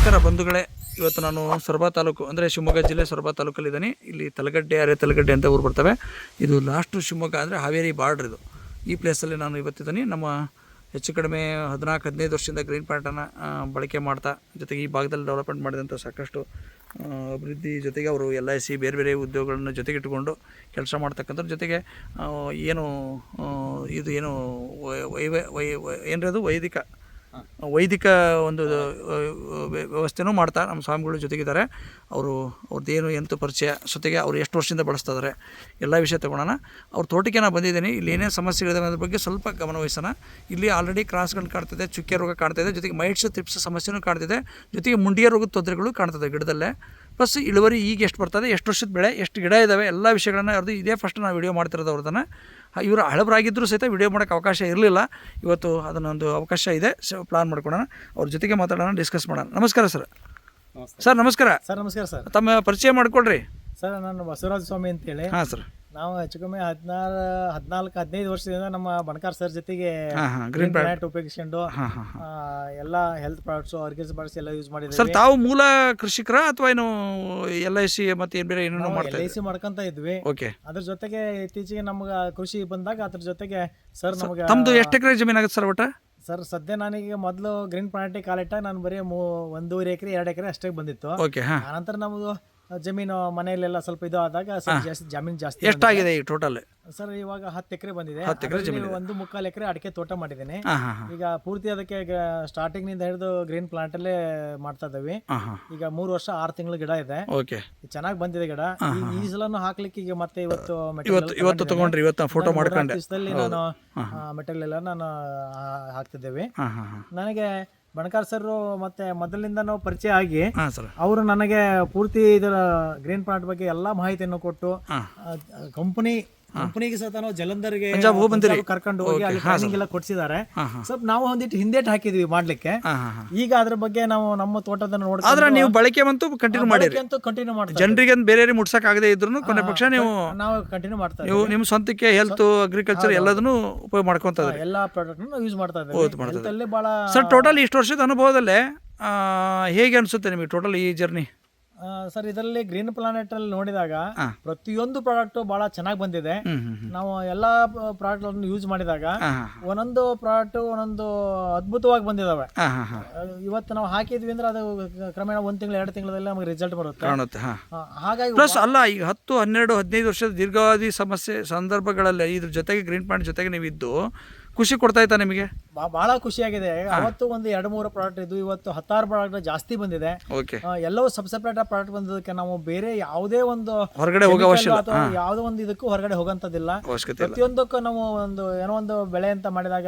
ನಮಸ್ಕಾರ ಬಂಧುಗಳೇ. ಇವತ್ತು ನಾನು ಸೊರಬ ತಾಲೂಕು, ಅಂದರೆ ಶಿವಮೊಗ್ಗ ಜಿಲ್ಲೆ ಸೊರಬ ತಾಲೂಕಲ್ಲಿದ್ದೀನಿ. ಇಲ್ಲಿ ತಲಗಡ್ಡೆ, ಅರೆ ತಲಗಡ್ಡೆ ಅಂತ ಊರು ಬರ್ತವೆ. ಇದು ಲಾಸ್ಟು ಶಿವಮೊಗ್ಗ ಅಂದರೆ ಹಾವೇರಿ ಬಾರ್ಡ್ರ್ ಇದು. ಈ ಪ್ಲೇಸಲ್ಲಿ ನಾನು ಇವತ್ತಿದ್ದೀನಿ. ನಮ್ಮ ಹೆಚ್ಚು ಕಡಿಮೆ ಹದಿನಾಲ್ಕು, ಹದಿನೈದು ವರ್ಷದಿಂದ ಗ್ರೀನ್ ಪ್ಯಾಂಟನ್ನು ಬಳಕೆ ಮಾಡ್ತಾ, ಜೊತೆಗೆ ಈ ಭಾಗದಲ್ಲಿ ಡೆವಲಪ್ಮೆಂಟ್ ಮಾಡಿದಂಥ ಸಾಕಷ್ಟು ಅಭಿವೃದ್ಧಿ ಜೊತೆಗೆ ಅವರು ಎಲ್ ಐ ಸಿ ಬೇರೆ ಬೇರೆ ಉದ್ಯೋಗಗಳನ್ನು ಜೊತೆಗಿಟ್ಟುಕೊಂಡು ಕೆಲಸ ಮಾಡ್ತಕ್ಕಂಥದ್ರ ಜೊತೆಗೆ ಏನು ಇದು ಏನು, ವೈ- ವೈ- ಏನ್ರದು ವೈದಿಕ ವೈದಿಕ ಒಂದು ವ್ಯವಸ್ಥೆನೂ ಮಾಡ್ತಾ ನಮ್ಮ ಸ್ವಾಮಿಗಳು ಜೊತೆಗಿದ್ದಾರೆ. ಅವರು ಅವ್ರದ್ದೇನು ಎಂತ ಪರಿಚಯ ಜೊತೆಗೆ ಅವರು ಎಷ್ಟು ವರ್ಷದಿಂದ ಬಳಸ್ತಾ ಇದ್ದಾರೆ ಎಲ್ಲ ವಿಷಯ ತಗೊಳ್ಳೋಣ ಅವ್ರ ತೋಟಕ್ಕೆ ನಾನು ಬಂದಿದ್ದೀನಿ. ಇಲ್ಲಿ ಏನೇನು ಸಮಸ್ಯೆಗಳಿದೆ ಅನ್ನೋದ್ರ ಬಗ್ಗೆ ಸ್ವಲ್ಪ ಗಮನವಹಿಸೋಣ ಇಲ್ಲಿ ಆಲ್ರೆಡಿ ಕ್ರಾಸ್ಗಳು ಕಾಣ್ತಿದೆ, ಚುಕ್ಕೆ ರೋಗ ಕಾಣ್ತಿದೆ, ಜೊತೆಗೆ ಮೈಟ್ಸ್ ತಿಪ್ಸ್ ಸಮಸ್ಯೆನೂ ಕಾಣ್ತಿದೆ, ಜೊತೆಗೆ ಮುಂಡಿಯ ರೋಗದ ತೊಂದರೆಗಳು ಕಾಣ್ತದೆ ಗಿಡದಲ್ಲೇ. ಪ್ಲಸ್ ಇಳುವರಿ ಈಗ ಎಷ್ಟು ಬರ್ತದೆ ಎಷ್ಟು ವರ್ಷದ ಬೆಳೆ, ಎಷ್ಟು ಗಿಡ ಇದ್ದಾವೆ ಎಲ್ಲ ವಿಷಯಗಳನ್ನ ಅವ್ರದ್ದು ಇದೇ ಫಸ್ಟ್ ನಾವು ವಿಡಿಯೋ ಮಾಡ್ತಿರೋದು ಅವ್ರದನ್ನು. ಇವರು ಹಳಬರಾಗಿದ್ದರೂ ಸಹಿತ ವಿಡಿಯೋ ಮಾಡೋಕ್ಕೆ ಅವಕಾಶ ಇರಲಿಲ್ಲ. ಇವತ್ತು ಅದನ್ನೊಂದು ಅವಕಾಶ ಇದೆ. ಪ್ಲಾನ್ ಮಾಡ್ಕೊಳ್ಳೋಣ. ಅವ್ರ ಜೊತೆಗೆ ಮಾತಾಡೋಣ ಡಿಸ್ಕಸ್ ಮಾಡೋಣ. ನಮಸ್ಕಾರ ಸರ್. ಸರ್ ನಮಸ್ಕಾರ. ಸರ್ ನಮಸ್ಕಾರ ಸರ್. ತಮ್ಮ ಪರಿಚಯ ಮಾಡಿಕೊಡ್ರಿ. ಸರ್ ನಾನು ಬಸವರಾಜ ಸ್ವಾಮಿ ಅಂತೇಳಿ. ಹಾಂ ಸರ್. ನಾವು ಹೆಚ್ಚು ಕಮ್ಮಿ ಹದಿನಾರು ಹದಿನಾಲ್ಕು ಹದಿನೈದು ವರ್ಷದಿಂದ ನಮ್ಮ ಬಣಕಾರ್ ಸರ್ ಜೊತೆಗೆ ಗ್ರೀನ್ ಪ್ಲಾನೆಟ್ ಉಪಯೋಗಿಸ್ಕೊಂಡು ಎಲ್ಲ ಹೆಲ್ತ್ ಪ್ರಾಡಕ್ಟ್ಸ್ ಆರ್ಗನ್ಸ್ ಪ್ರಾಡಕ್ಟ್ಸ್ ಎಲ್ಲ ಯೂಸ್ ಸರ್ ತಾವು ಮೂಲ ಕೃಷಿಕರ ಅಥವಾ ಏನು ಎಲ್ ಐ ಸಿ ಮತ್ತು ಏನು ಬೇರೆ ಏನೇನೋ ಮಾಡ್ತಾರೆ ಎಲ್ ಐ ಸಿ ಮಾಡ್ಕೊಂತ ಇದ್ವಿ. ಓಕೆ ಅದ್ರ ಜೊತೆಗೆ ಇತ್ತೀಚೆಗೆ ನಮ್ಗೆ ಕೃಷಿ ಬಂದಾಗ ಅದ್ರ ಜೊತೆಗೆ ಸರ್ ನಮಗೆ ತಮ್ಮದು ಎಷ್ಟು ಎಕರೆ ಜಮೀನು ಆಗುತ್ತೆ ಸರ್ ಒಟ್ಟ? ಸರ್ ಸದ್ಯ ನನಗೆ ಮೊದಲು ಗ್ರೀನ್ ಪ್ಲಾನೆಟಿಗೆ ಕಾಲಿಟ್ಟ ನಾನು ಬರೀ ಮೂ ಒಂದೂವರೆ ಎಕರೆ ಎರಡು ಎಕರೆ ಅಷ್ಟೇ ಬಂದಿತ್ತು. ಓಕೆ ಆನಂತರ ನಮ್ಮದು ಜಮೀನು ಮನೆಯಲ್ಲೆಲ್ಲ ಸ್ವಲ್ಪ ಇದು ಆದಾಗ ಸ್ವಲ್ಪ ಜಾಸ್ತಿ ಜಮೀನು ಜಾಸ್ತಿ ಎಷ್ಟಾಗಿದೆ ಈಗ ಟೋಟಲ್ ಸರ್ ಇವಾಗ ಹತ್ತು ಎಕರೆ ಬಂದಿದೆ. ಹತ್ತು ಎಕರೆ ಜಮೀನು ಒಂದು ಮುಕ್ಕಾಲು ಎಕರೆ ಅಡಿಕೆ ತೋಟ ಮಾಡಿದ್ದೀನಿ. ಈಗ ಪೂರ್ತಿ ಅದಕ್ಕೆ ಸ್ಟಾರ್ಟಿಂಗ್ನಿಂದ ಹಿಡಿದು ಗ್ರೀನ್ ಪ್ಲಾಂಟ್ ಅಲ್ಲೇ ಮಾಡ್ತಾ ಇದ್ದೀವಿ. ಈಗ ಮೂರು ವರ್ಷ ಆರು ತಿಂಗಳು ಗಿಡ ಇದೆ. ಓಕೆ. ಚೆನ್ನಾಗಿ ಬಂದಿದೆ ಗಿಡ. ಈ- ಈ ಸಲನು ಹಾಕ್ಲಿಕ್ಕೆ ಈಗ ಮತ್ತೆ ಇವತ್ತು ಇವತ್ತು ಇವತ್ತು ತಗೊಂಡ್ರಿ ಇವತ್ತು ಫೋಟೋ ಮಾಡ್ಕೊಂಡೆ. ನಾನು ಮೆಟೀರಿಯಲ್ ಎಲ್ಲ ನಾನು ಹಾಕ್ತಿದ್ದೇವೆ. ನನಗೆ ಬಣಕಾರ್ ಸರ್ ಮತ್ತೆ ಮೊದಲಿಂದ ನಾವು ಪರಿಚಯ ಆಗಿ ಹಾಂ ಸರ್ ಅವರು ನನಗೆ ಪೂರ್ತಿ ಇದರ ಗ್ರೀನ್ ಪ್ಲಾಂಟ್ ಬಗ್ಗೆ ಎಲ್ಲಾ ಮಾಹಿತಿಯನ್ನು ಕೊಟ್ಟು ಕಂಪನಿ ಕಂಪನಿಗೆ ಸಹ ನಾವು ಜಲಂಧರ್ಗೆ? ಕರ್ಕೊಂಡು ಹೋಗಿ ಅಲ್ಲಿ ಟ್ರೈನಿಂಗ್ ಎಲ್ಲ ಕೊಡ್ಸಿದ್ದಾರೆ. ಸ್ವಲ್ಪ ನಾವು ಒಂದಿಟ್ಟು ಹಿಂದೇಟ್ ಹಾಕಿದ್ವಿ ಮಾಡ್ಲಿಕ್ಕೆ. ಈಗ ಅದ್ರ ಬಗ್ಗೆ ನಾವು ನಮ್ಮ ತೋಟದನ್ನ ಆದ್ರೆ ನೋಡ್ಕೊಂಡು ನೀವು ಬಳಕೆ ಬಂತು ಕಂಟಿನ್ಯೂ ಮಾಡಿ ಕಂಟಿನ್ಯೂ ಮಾಡಿ ಜನರಿಗೆ ಬೇರೆ ಮುಟ್ಸಕ್ ಆಗದೆ ಇದ್ರು ಕೊನೆ ಪಕ್ಷ ನೀವು ನಾವು ಕಂಟಿನ್ಯೂ ಮಾಡ್ತಾ ನೀವು ನಿಮ್ಮ ಸ್ವಂತಕ್ಕೆ ಹೆಲ್ತ್ ಅಗ್ರಿಕಲ್ಚರ್ ಎಲ್ಲದನ್ನು ಉಪಯೋಗ ಮಾಡ್ಕೊಂತ ಎಲ್ಲಾ ಪ್ರಾಡಕ್ಟ್ ನಾವು ಯೂಸ್ ಮಾಡ್ತಾ ಇದ್ದೀವಿ. ಸರ್ ಟೋಟಲ್ ಇಷ್ಟು ವರ್ಷದ ಅನುಭವದಲ್ಲೇ ಹೇಗೆ ಅನಿಸುತ್ತೆ ನಿಮಗೆ ಟೋಟಲ್ ಈ ಜರ್ನಿ ಸರ್ ಇದರಲ್ಲಿ ಗ್ರೀನ್ ಪ್ಲಾನೆಟ್ ಅಲ್ಲಿ ನೋಡಿದಾಗ ಪ್ರತಿಯೊಂದು ಪ್ರಾಡಕ್ಟ್ ಬಹಳ ಚೆನ್ನಾಗಿ ಬಂದಿದೆ. ನಾವು ಎಲ್ಲಾ ಪ್ರಾಡಕ್ಟ್ ಅನ್ನು ಯೂಸ್ ಮಾಡಿದಾಗ ಒಂದೊಂದು ಪ್ರಾಡಕ್ಟ್ ಒಂದೊಂದು ಅದ್ಭುತವಾಗಿ ಬಂದಿದಾವೆ. ಇವತ್ತು ನಾವು ಹಾಕಿದ್ವಿ ಅಂದ್ರೆ ಅದು ಕ್ರಮೇಣ ಒಂದ್ ತಿಂಗಳು ಎರಡು ತಿಂಗಳಲ್ಲಿ ನಮಗೆ ರಿಸಲ್ಟ್ ಬರುತ್ತೆ. ಹಾಗಾಗಿ ಪ್ಲಸ್ ಅಲ್ಲ ಈಗ ಹತ್ತು ಹನ್ನೆರಡು ಹದಿನೈದು ವರ್ಷದ ದೀರ್ಘಾವಧಿ ಸಮಸ್ಯೆ ಸಂದರ್ಭಗಳಲ್ಲಿ ಇದ್ರ ಜೊತೆಗೆ ಗ್ರೀನ್ ಪ್ಲಾನೆಟ್ ಜೊತೆಗೆ ನೀವು ಇದ್ದು ಖುಷಿ ಕೊಡ್ತಾ ಇತ್ತಾ ನಿಮಗೆ? ಬಹಳ ಖುಷಿಯಾಗಿದೆ. ಅವತ್ತು ಒಂದು ಎರಡು ಮೂರು ಪ್ರಾಡಕ್ಟ್ ಇದ್ದು ಇವತ್ತು ಹತ್ತಾರು ಪ್ರಾಡಕ್ಟ್ ಜಾಸ್ತಿ ಬಂದಿದೆ. ಎಲ್ಲವೂ ಸಬ್ ಸೆಪರೇಟ್ ಪ್ರಾಡಕ್ಟ್ ಬಂದಿದ್ದಕ್ಕೆ ನಾವು ಬೇರೆ ಯಾವುದೇ ಒಂದು ಹೊರಗಡೆ ಅಥವಾ ಯಾವುದೋ ಒಂದು ಇದಕ್ಕೂ ಹೊರಗಡೆ ಹೋಗಂತದಿಲ್ಲ ಪ್ರತಿಯೊಂದಕ್ಕೂ ನಾವು ಒಂದು ಏನೋ ಒಂದು ಬೆಳೆ ಅಂತ ಮಾಡಿದಾಗ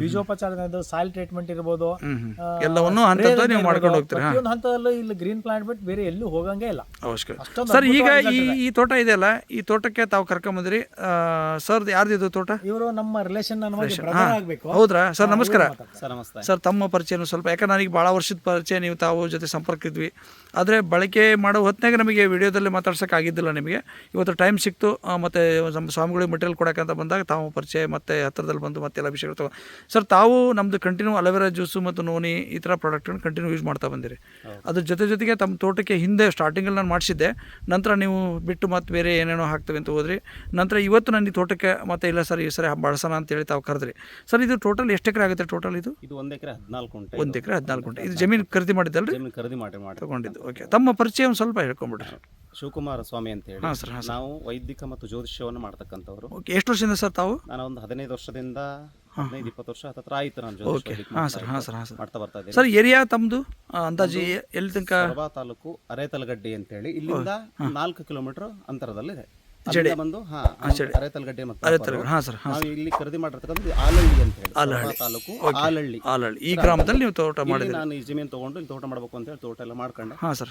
ಬೀಜೋಪಚಾರ ಸಾಯಿಲ್ ಟ್ರೀಟ್ಮೆಂಟ್ ಇರ್ಬೋದು. ಪ್ರತಿಯೊಂದು ಹಂತದಲ್ಲೂ ಇಲ್ಲಿ ಗ್ರೀನ್ ಪ್ಲಾಂಟ್ ಬಿಟ್ಟು ಬೇರೆ ಎಲ್ಲೂ ಹೋಗಂಗೆ ಇಲ್ಲ. ಸರ್ ಈಗ ಈ ತೋಟ ಇದೆಯಲ್ಲ ಈ ತೋಟಕ್ಕೆ ತಾವು ಕರ್ಕೊಂಬಂದ್ರಿ. ಸರ್ ಯಾರ್ದು ಇದು ತೋಟ? ಇವರು ನಮ್ಮ ರಿಲೇಶನ್ ಹೌದ್ರ ಆಗ್ಬೇಕು. ಹೌದ್ರಾ? ಸರ್ ನಮಸ್ಕಾರ. ಸರ್ ನಮಸ್ತೆ. ಸರ್ ತಮ್ಮ ಪರಿಚಯನೂ ಸ್ವಲ್ಪ ಯಾಕಂದ್ರೆ ನನಗೆ ಭಾಳ ವರ್ಷದ ಪರಿಚಯ ನೀವು ತಾವು ಜೊತೆ ಸಂಪರ್ಕ ಇದ್ವಿ. ಆದರೆ ಬಳಕೆ ಮಾಡೋ ಹೊತ್ತಿನಾಗ ನಮಗೆ ವಿಡಿಯೋದಲ್ಲಿ ಮಾತಾಡ್ಸೋಕೆ ಆಗಿದ್ದಿಲ್ಲ ನಿಮಗೆ. ಇವತ್ತು ಟೈಮ್ ಸಿಕ್ತು ಮತ್ತು ಮತ್ತೆ ನಮ್ಮ ಸ್ವಾಮಿಗಳಿಗೆ ಮೆಟೀರಿಯಲ್ ಕೊಡೋಕ್ಕಂತ ಬಂದಾಗ ತಾವು ಪರಿಚಯ ಮತ್ತೆ ಹತ್ತಿರದಲ್ಲಿ ಬಂದು ಮತ್ತೆಲ್ಲ ವಿಷಯಗಳು ತಗೋ ಸರ್ ತಾವು ನಮ್ಮದು ಕಂಟಿನ್ಯೂ ಅಲೋವೆರಾ ಜ್ಯೂಸು ಮತ್ತು ನೋನಿ ಈ ಥರ ಪ್ರಾಡಕ್ಟ್ಗಳನ್ನ ಕಂಟಿನ್ಯೂ ಯೂಸ್ ಮಾಡ್ತಾ ಬಂದಿರಿ. ಅದ್ರ ಜೊತೆ ಜೊತೆಗೆ ತಮ್ಮ ತೋಟಕ್ಕೆ ಹಿಂದೆ ಸ್ಟಾರ್ಟಿಂಗಲ್ಲಿ ನಾನು ಮಾಡಿಸಿದ್ದೆ. ನಂತರ ನೀವು ಬಿಟ್ಟು ಮತ್ತೆ ಬೇರೆ ಏನೇನೋ ಹಾಕ್ತವೆ ಅಂತ ಹೋದ್ರಿ. ನಂತರ ಇವತ್ತು ನನ್ನ ತೋಟಕ್ಕೆ ಮತ್ತೆ ಇಲ್ಲ ಸರ್ ಈ ಸರಿ ಬಳಸೋಣ ಅಂತೇಳಿ ತಾವು ಕರೆದ್ರಿ. ಸರ್ ಇದು ಟೋಟಲ್ ಎಷ್ಟು ಎಕರೆ ಆಗುತ್ತೆ ಟೋಟಲ್ ಇದು? ಇದು ಒಂದ್ ಎಕರೆ ಹದಿನಾಲ್ಕು ಗುಂಟೆ ಒಂದು ಎಕರೆ ಹದಿನಾಲ್ಕು ಗಂಟೆ ಇದು ಜಮೀನು ಖರೀದಿ ಮಾಡಿದ್ದಲ್ರಿ? ಜಮೀನು ಖರೀದಿ ಮಾಡಿ ಮಾಡಿ. ತಗೊಂಡಿದ್ದು. ಓಕೆ ತಮ್ಮ ಪರಿಚಯ ಒಂದು ಸ್ವಲ್ಪ ಹೇಳ್ಕೊಂಬಿಡ್ರಿ. ಶಿವಕುಮಾರ ಸ್ವಾಮಿ ಅಂತ ಹೇಳಿ. ಹಾಂ ಸರ್ ಹಾಂ ಸರ್. ನಾವು ವೈದಿಕ ಮತ್ತು ಜ್ಯೋತಿಷ್ಯವನ್ನು ಮಾಡ್ತಕ್ಕಂಥವ್ರು. ಓಕೆ ಎಷ್ಟು ವರ್ಷದಿಂದ ಸರ್ ತಾವು? ನಾನು ಒಂದು ಹದಿನೈದು ವರ್ಷದಿಂದ ಹದಿನೈದು ಇಪ್ಪತ್ತು ವರ್ಷ ಹತ್ರ ಆಯ್ತು ನಾನು ಓಕೆ ಜ್ಯೋತಿಷ್ಯ ಹಾಂ ಸರ್ ಹಾಂ ಸರ್ ಹಾಂ ಸರ್. ಮಾಡ್ತಾ ಬರ್ತಾ ಇದ್ದೀನಿ. ಸರ್ ಏರಿಯಾ ತಮ್ಮದು ಅಂದಾಜು ಎಲ್ಲಿ ತನಕ? ಸೊರಬ ತಾಲೂಕು ಅರೇತಲಗಡ್ಡೆ ಅಂತ ಹೇಳಿ. ಇಲ್ಲಿಂದ ನಾಲ್ಕು ಕಿಲೋಮೀಟರ್ ಅಂತರದಲ್ಲಿದೆ. ಅಲ್ಲಿಂದ ಬಂದು ಹಾ ಅರೇತಲಗಡ್ಡೆ ಮತ್ತು ತಾಪರು. ಹಾ ಸರ್ ಹಾಂ ನಾವು ಇಲ್ಲಿ ಖರೀದಿ ಮಾಡಿರ್ತಕ್ಕಂಥದ್ದು ಆಲಹಳ್ಳಿ ಅಂತ ಹೇಳಿ ಆಲಹಳ್ಳಿ. ತಾಲೂಕು ಆಲಹಳ್ಳಿ. ಆಲಳ್ಳಿ ಈ ಗ್ರಾಮದಲ್ಲಿ ನೀವು ತೋಟ ಇಲ್ಲಿ ಮಾಡಿದ್ರಿ ನಾನು ಈ ಜಮೀನ್ ತಗೊಂಡು ಇಲ್ಲಿ ತೋಟ ಮಾಡ್ಬೇಕು ಅಂತ ಹೇಳಿ ತೋಟ ಎಲ್ಲ ಮಾಡ್ಕೊಂಡೆ. ಹಾ ಸರ್.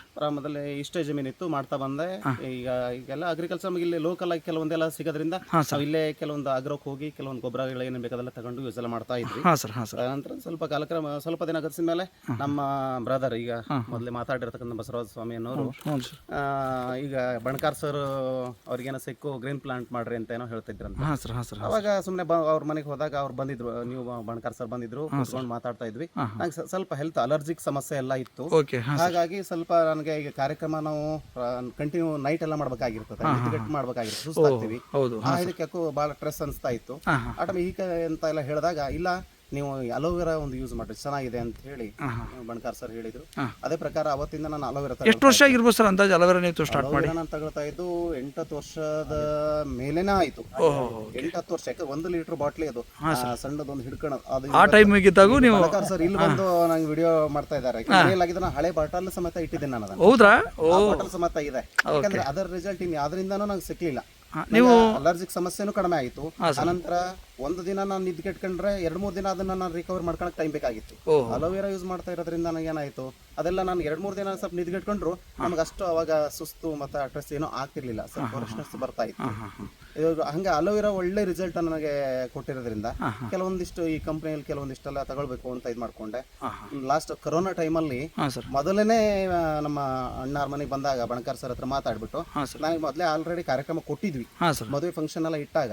ಇಷ್ಟೇ ಜಮೀನಿತ್ತು ಮಾಡ್ತಾ ಬಂದೆ. ಈಗ ಈಗೆಲ್ಲ ಅಗ್ರಿಕಲ್ಚರ್ ನಮಗೆ ಇಲ್ಲಿ ಲೋಕಲ್ ಆಗಿ ಕೆಲವೊಂದೆಲ್ಲ ಸಿಗೋದ್ರಿಂದ ನಾವು ಇಲ್ಲೇ ಕೆಲವೊಂದು ಅಗ್ರೋಕ್ ಹೋಗಿ ಕೆಲವೊಂದು ಗೊಬ್ಬರಗಳು ಏನೇನು ಬೇಕಾದೆಲ್ಲ ತಗೊಂಡು ಯೂಸ್ ಎಲ್ಲ ಮಾಡ್ತಾ ಇದ್ವಿ. ಹಾ ಸರ್ ಹಾ ಸರ್. ನಂತರ ಸ್ವಲ್ಪ ಕಾಲಕ್ರಮ ಸ್ವಲ್ಪ ದಿನ ಗತಿಸಿದ ಮೇಲೆ ನಮ್ಮ ಬ್ರದರ್ ಈಗ ಮೊದಲೇ ಮಾತಾಡಿರ್ತಕ್ಕಂಥ ಬಸವರಾಜ ಸ್ವಾಮಿ ಅನ್ನೋರು ಹ್ಞೂ ಸರ್. ಆ, ಈಗ ಬಣಕಾರ್ ಸರ್ ಅವ್ರಿಗೇನೋ ಸಮಸ್ಯೆಗೂ ಗ್ರೀನ್ ಪ್ಲಾಂಟ್ ಮಾಡ್ರಿ ಅಂತ ಏನೋ ಹೇಳ್ತಿದ್ರಂತ. ಹಾಂ ಸರ್ ಹಾಂ ಸರ್ ಅವಾಗ ಸುಮ್ಮನೆ ಅವ್ರ ಮನೆಗೆ ಹೋದಾಗ ಅವ್ರು ಬಂದಿದ್ರು ನೀವು ಬಣಕಾರ್ ಸರ್ ಬಂದಿದ್ರು ಕುತ್ಕೊಂಡು ಮಾತಾಡ್ತಾ ಇದ್ವಿ. ನಂಗೆ ಸ್ವಲ್ಪ ಹೆಲ್ತ್ ಅಲರ್ಜಿಕ್ ಸಮಸ್ಯೆ ಎಲ್ಲ ಇತ್ತು. ಹಾಗಾಗಿ ಸ್ವಲ್ಪ ನನಗೆ ಈಗ ಕಾರ್ಯಕ್ರಮ ನಾವು ಕಂಟಿನ್ಯೂ ನೈಟ್ ಎಲ್ಲ ಮಾಡ್ಬೇಕಾಗಿರ್ತದೆ. ಮಾಡ್ಬೇಕಾಗಿರ್ತದೆ. ಸುಸ್ತಾಗ್ತೀವಿ ಇದಕ್ಕೆ ಯಾಕೋ ಭಾಳ ಸ್ಟ್ರೆಸ್ ಅನಿಸ್ತಾ ಇತ್ತು. ಆ ಟೈಮ್ ಈಗ ಅಂತ ಎಲ್ಲ ಹೇಳಿದಾಗ ಇಲ್ಲ ನೀವು ಅಲೋವೆರಾ ಒಂದು ಯೂಸ್ ಮಾಡ್ರಿ ಚೆನ್ನಾಗಿದೆ ಅಂತ ಹೇಳಿ ಬಣಕಾರ್ ಸರ್ ಹೇಳಿದ್ರು. ಅದೇ ಪ್ರಕಾರ ಅವತ್ತಿಂದ ನಾನು ಅಲೋವೆರಾ ಎಷ್ಟು ವರ್ಷ ಆಗಿರ್ಬೋದು ಸರ್ ಅಂದಾಜು ಅಲೋವೆರಾ ನೀವು ಸ್ಟಾರ್ಟ್ ಮಾಡಿ? ನಾನು ತಗೊಳ್ತಾ ಇದ್ದು ಎಂಟತ್ತು ವರ್ಷದ ಮೇಲೇನೇ ಆಯ್ತು. ಎಂಟತ್ತು ವರ್ಷ ಯಾಕೆ ಒಂದು ಲೀಟರ್ ಬಾಟ್ಲಿ ಅದು ಸಣ್ಣದೊಂದು ಹಿಡ್ಕೊಳ್ಳೋದು ಅದು ಆ ಇದ್ದಾಗ ನೀವು ಬಣಕಾರ್ ಸರ್ ಇಲ್ಲಿ ಬಂದು ನಂಗೆ ವಿಡಿಯೋ ಮಾಡ್ತಾ ಇದ್ದಾರೆ. ಮೇಲಾಗಿದ್ದು ನಾನು ಹಳೆ ಬಾಟಲ್ ಸಮೇತ ಇಟ್ಟಿದ್ದೀನಿ ನಾನು ಹೌದ್ರಾ? ಬಾಟಲ್ ಸಮೇತ ಇದೆ. ಯಾಕಂದ್ರೆ ಅದರ ರಿಸಲ್ಟ್ ಇನ್ ಯಾವ್ದ್ರಿಂದನೂ ನಂಗೆ ಸಿಕ್ಲಿಲ್ಲ. ನೀವು ಅಲರ್ಜಿಕ್ ಸಮಸ್ಯೆನೂ ಕಡಿಮೆ ಆಯಿತು. ಅನಂತರ ಒಂದು ದಿನ ನಾನು ನಿದ್ಗೆಟ್ಕೊಂಡ್ರೆ ಎರಡು ಮೂರು ದಿನ ಅದನ್ನ ನಾನು ರಿಕವರ್ ಮಾಡ್ಕೊಳಕ್ ಟೈಮ್ ಬೇಕಾಗಿತ್ತು. ಅಲೋವೆರಾ ಯೂಸ್ ಮಾಡ್ತಾ ಇರೋದ್ರಿಂದ ನನಗೆ ಏನಾಯ್ತು? ಅದೆಲ್ಲ ನಾನು ಎರಡು ಮೂರು ದಿನ ಸ್ವಲ್ಪ ನಿದ್ಗೆಟ್ಕೊಂಡ್ರು ನಮ್ಗೆ ಅಷ್ಟು ಅವಾಗ ಸುಸ್ತು ಮತ್ತೆ ಅಟ್ರೆಸ್ ಏನೋ ಆಗ್ತಿರ್ಲಿಲ್ಲ. ಸ್ವಲ್ಪ ಫ್ರೆಶ್ನೆಸ್ ಬರ್ತಾ ಇತ್ತು. ಇದು ಹಂಗೆ ಅಲೋವೆರಾ ಒಳ್ಳೆ ರಿಸಲ್ಟ್ ನನಗೆ ಕೊಟ್ಟಿರೋದ್ರಿಂದ ಕೆಲವೊಂದಿಷ್ಟು ಈ ಕಂಪ್ನಿಯಲ್ಲಿ ಕೆಲವೊಂದಿಷ್ಟೆಲ್ಲ ತಗೊಳ್ಬೇಕು ಅಂತ ಇದು ಮಾಡ್ಕೊಂಡೆ. ಲಾಸ್ಟ್ ಕೊರೋನಾ ಟೈಮಲ್ಲಿ ಮೊದಲನೇ ನಮ್ಮ ಅಣ್ಣಾರ್ ಮನೆಗೆ ಬಂದಾಗ ಬಣಕಾರ್ ಸರ್ ಹತ್ರ ಮಾತಾಡ್ಬಿಟ್ಟು ನನಗೆ ಮೊದಲೇ ಆಲ್ರೆಡಿ ಕಾರ್ಯಕ್ರಮ ಕೊಟ್ಟಿದ್ವಿ. ಮದುವೆ ಫಂಕ್ಷನ್ ಎಲ್ಲ ಇಟ್ಟಾಗ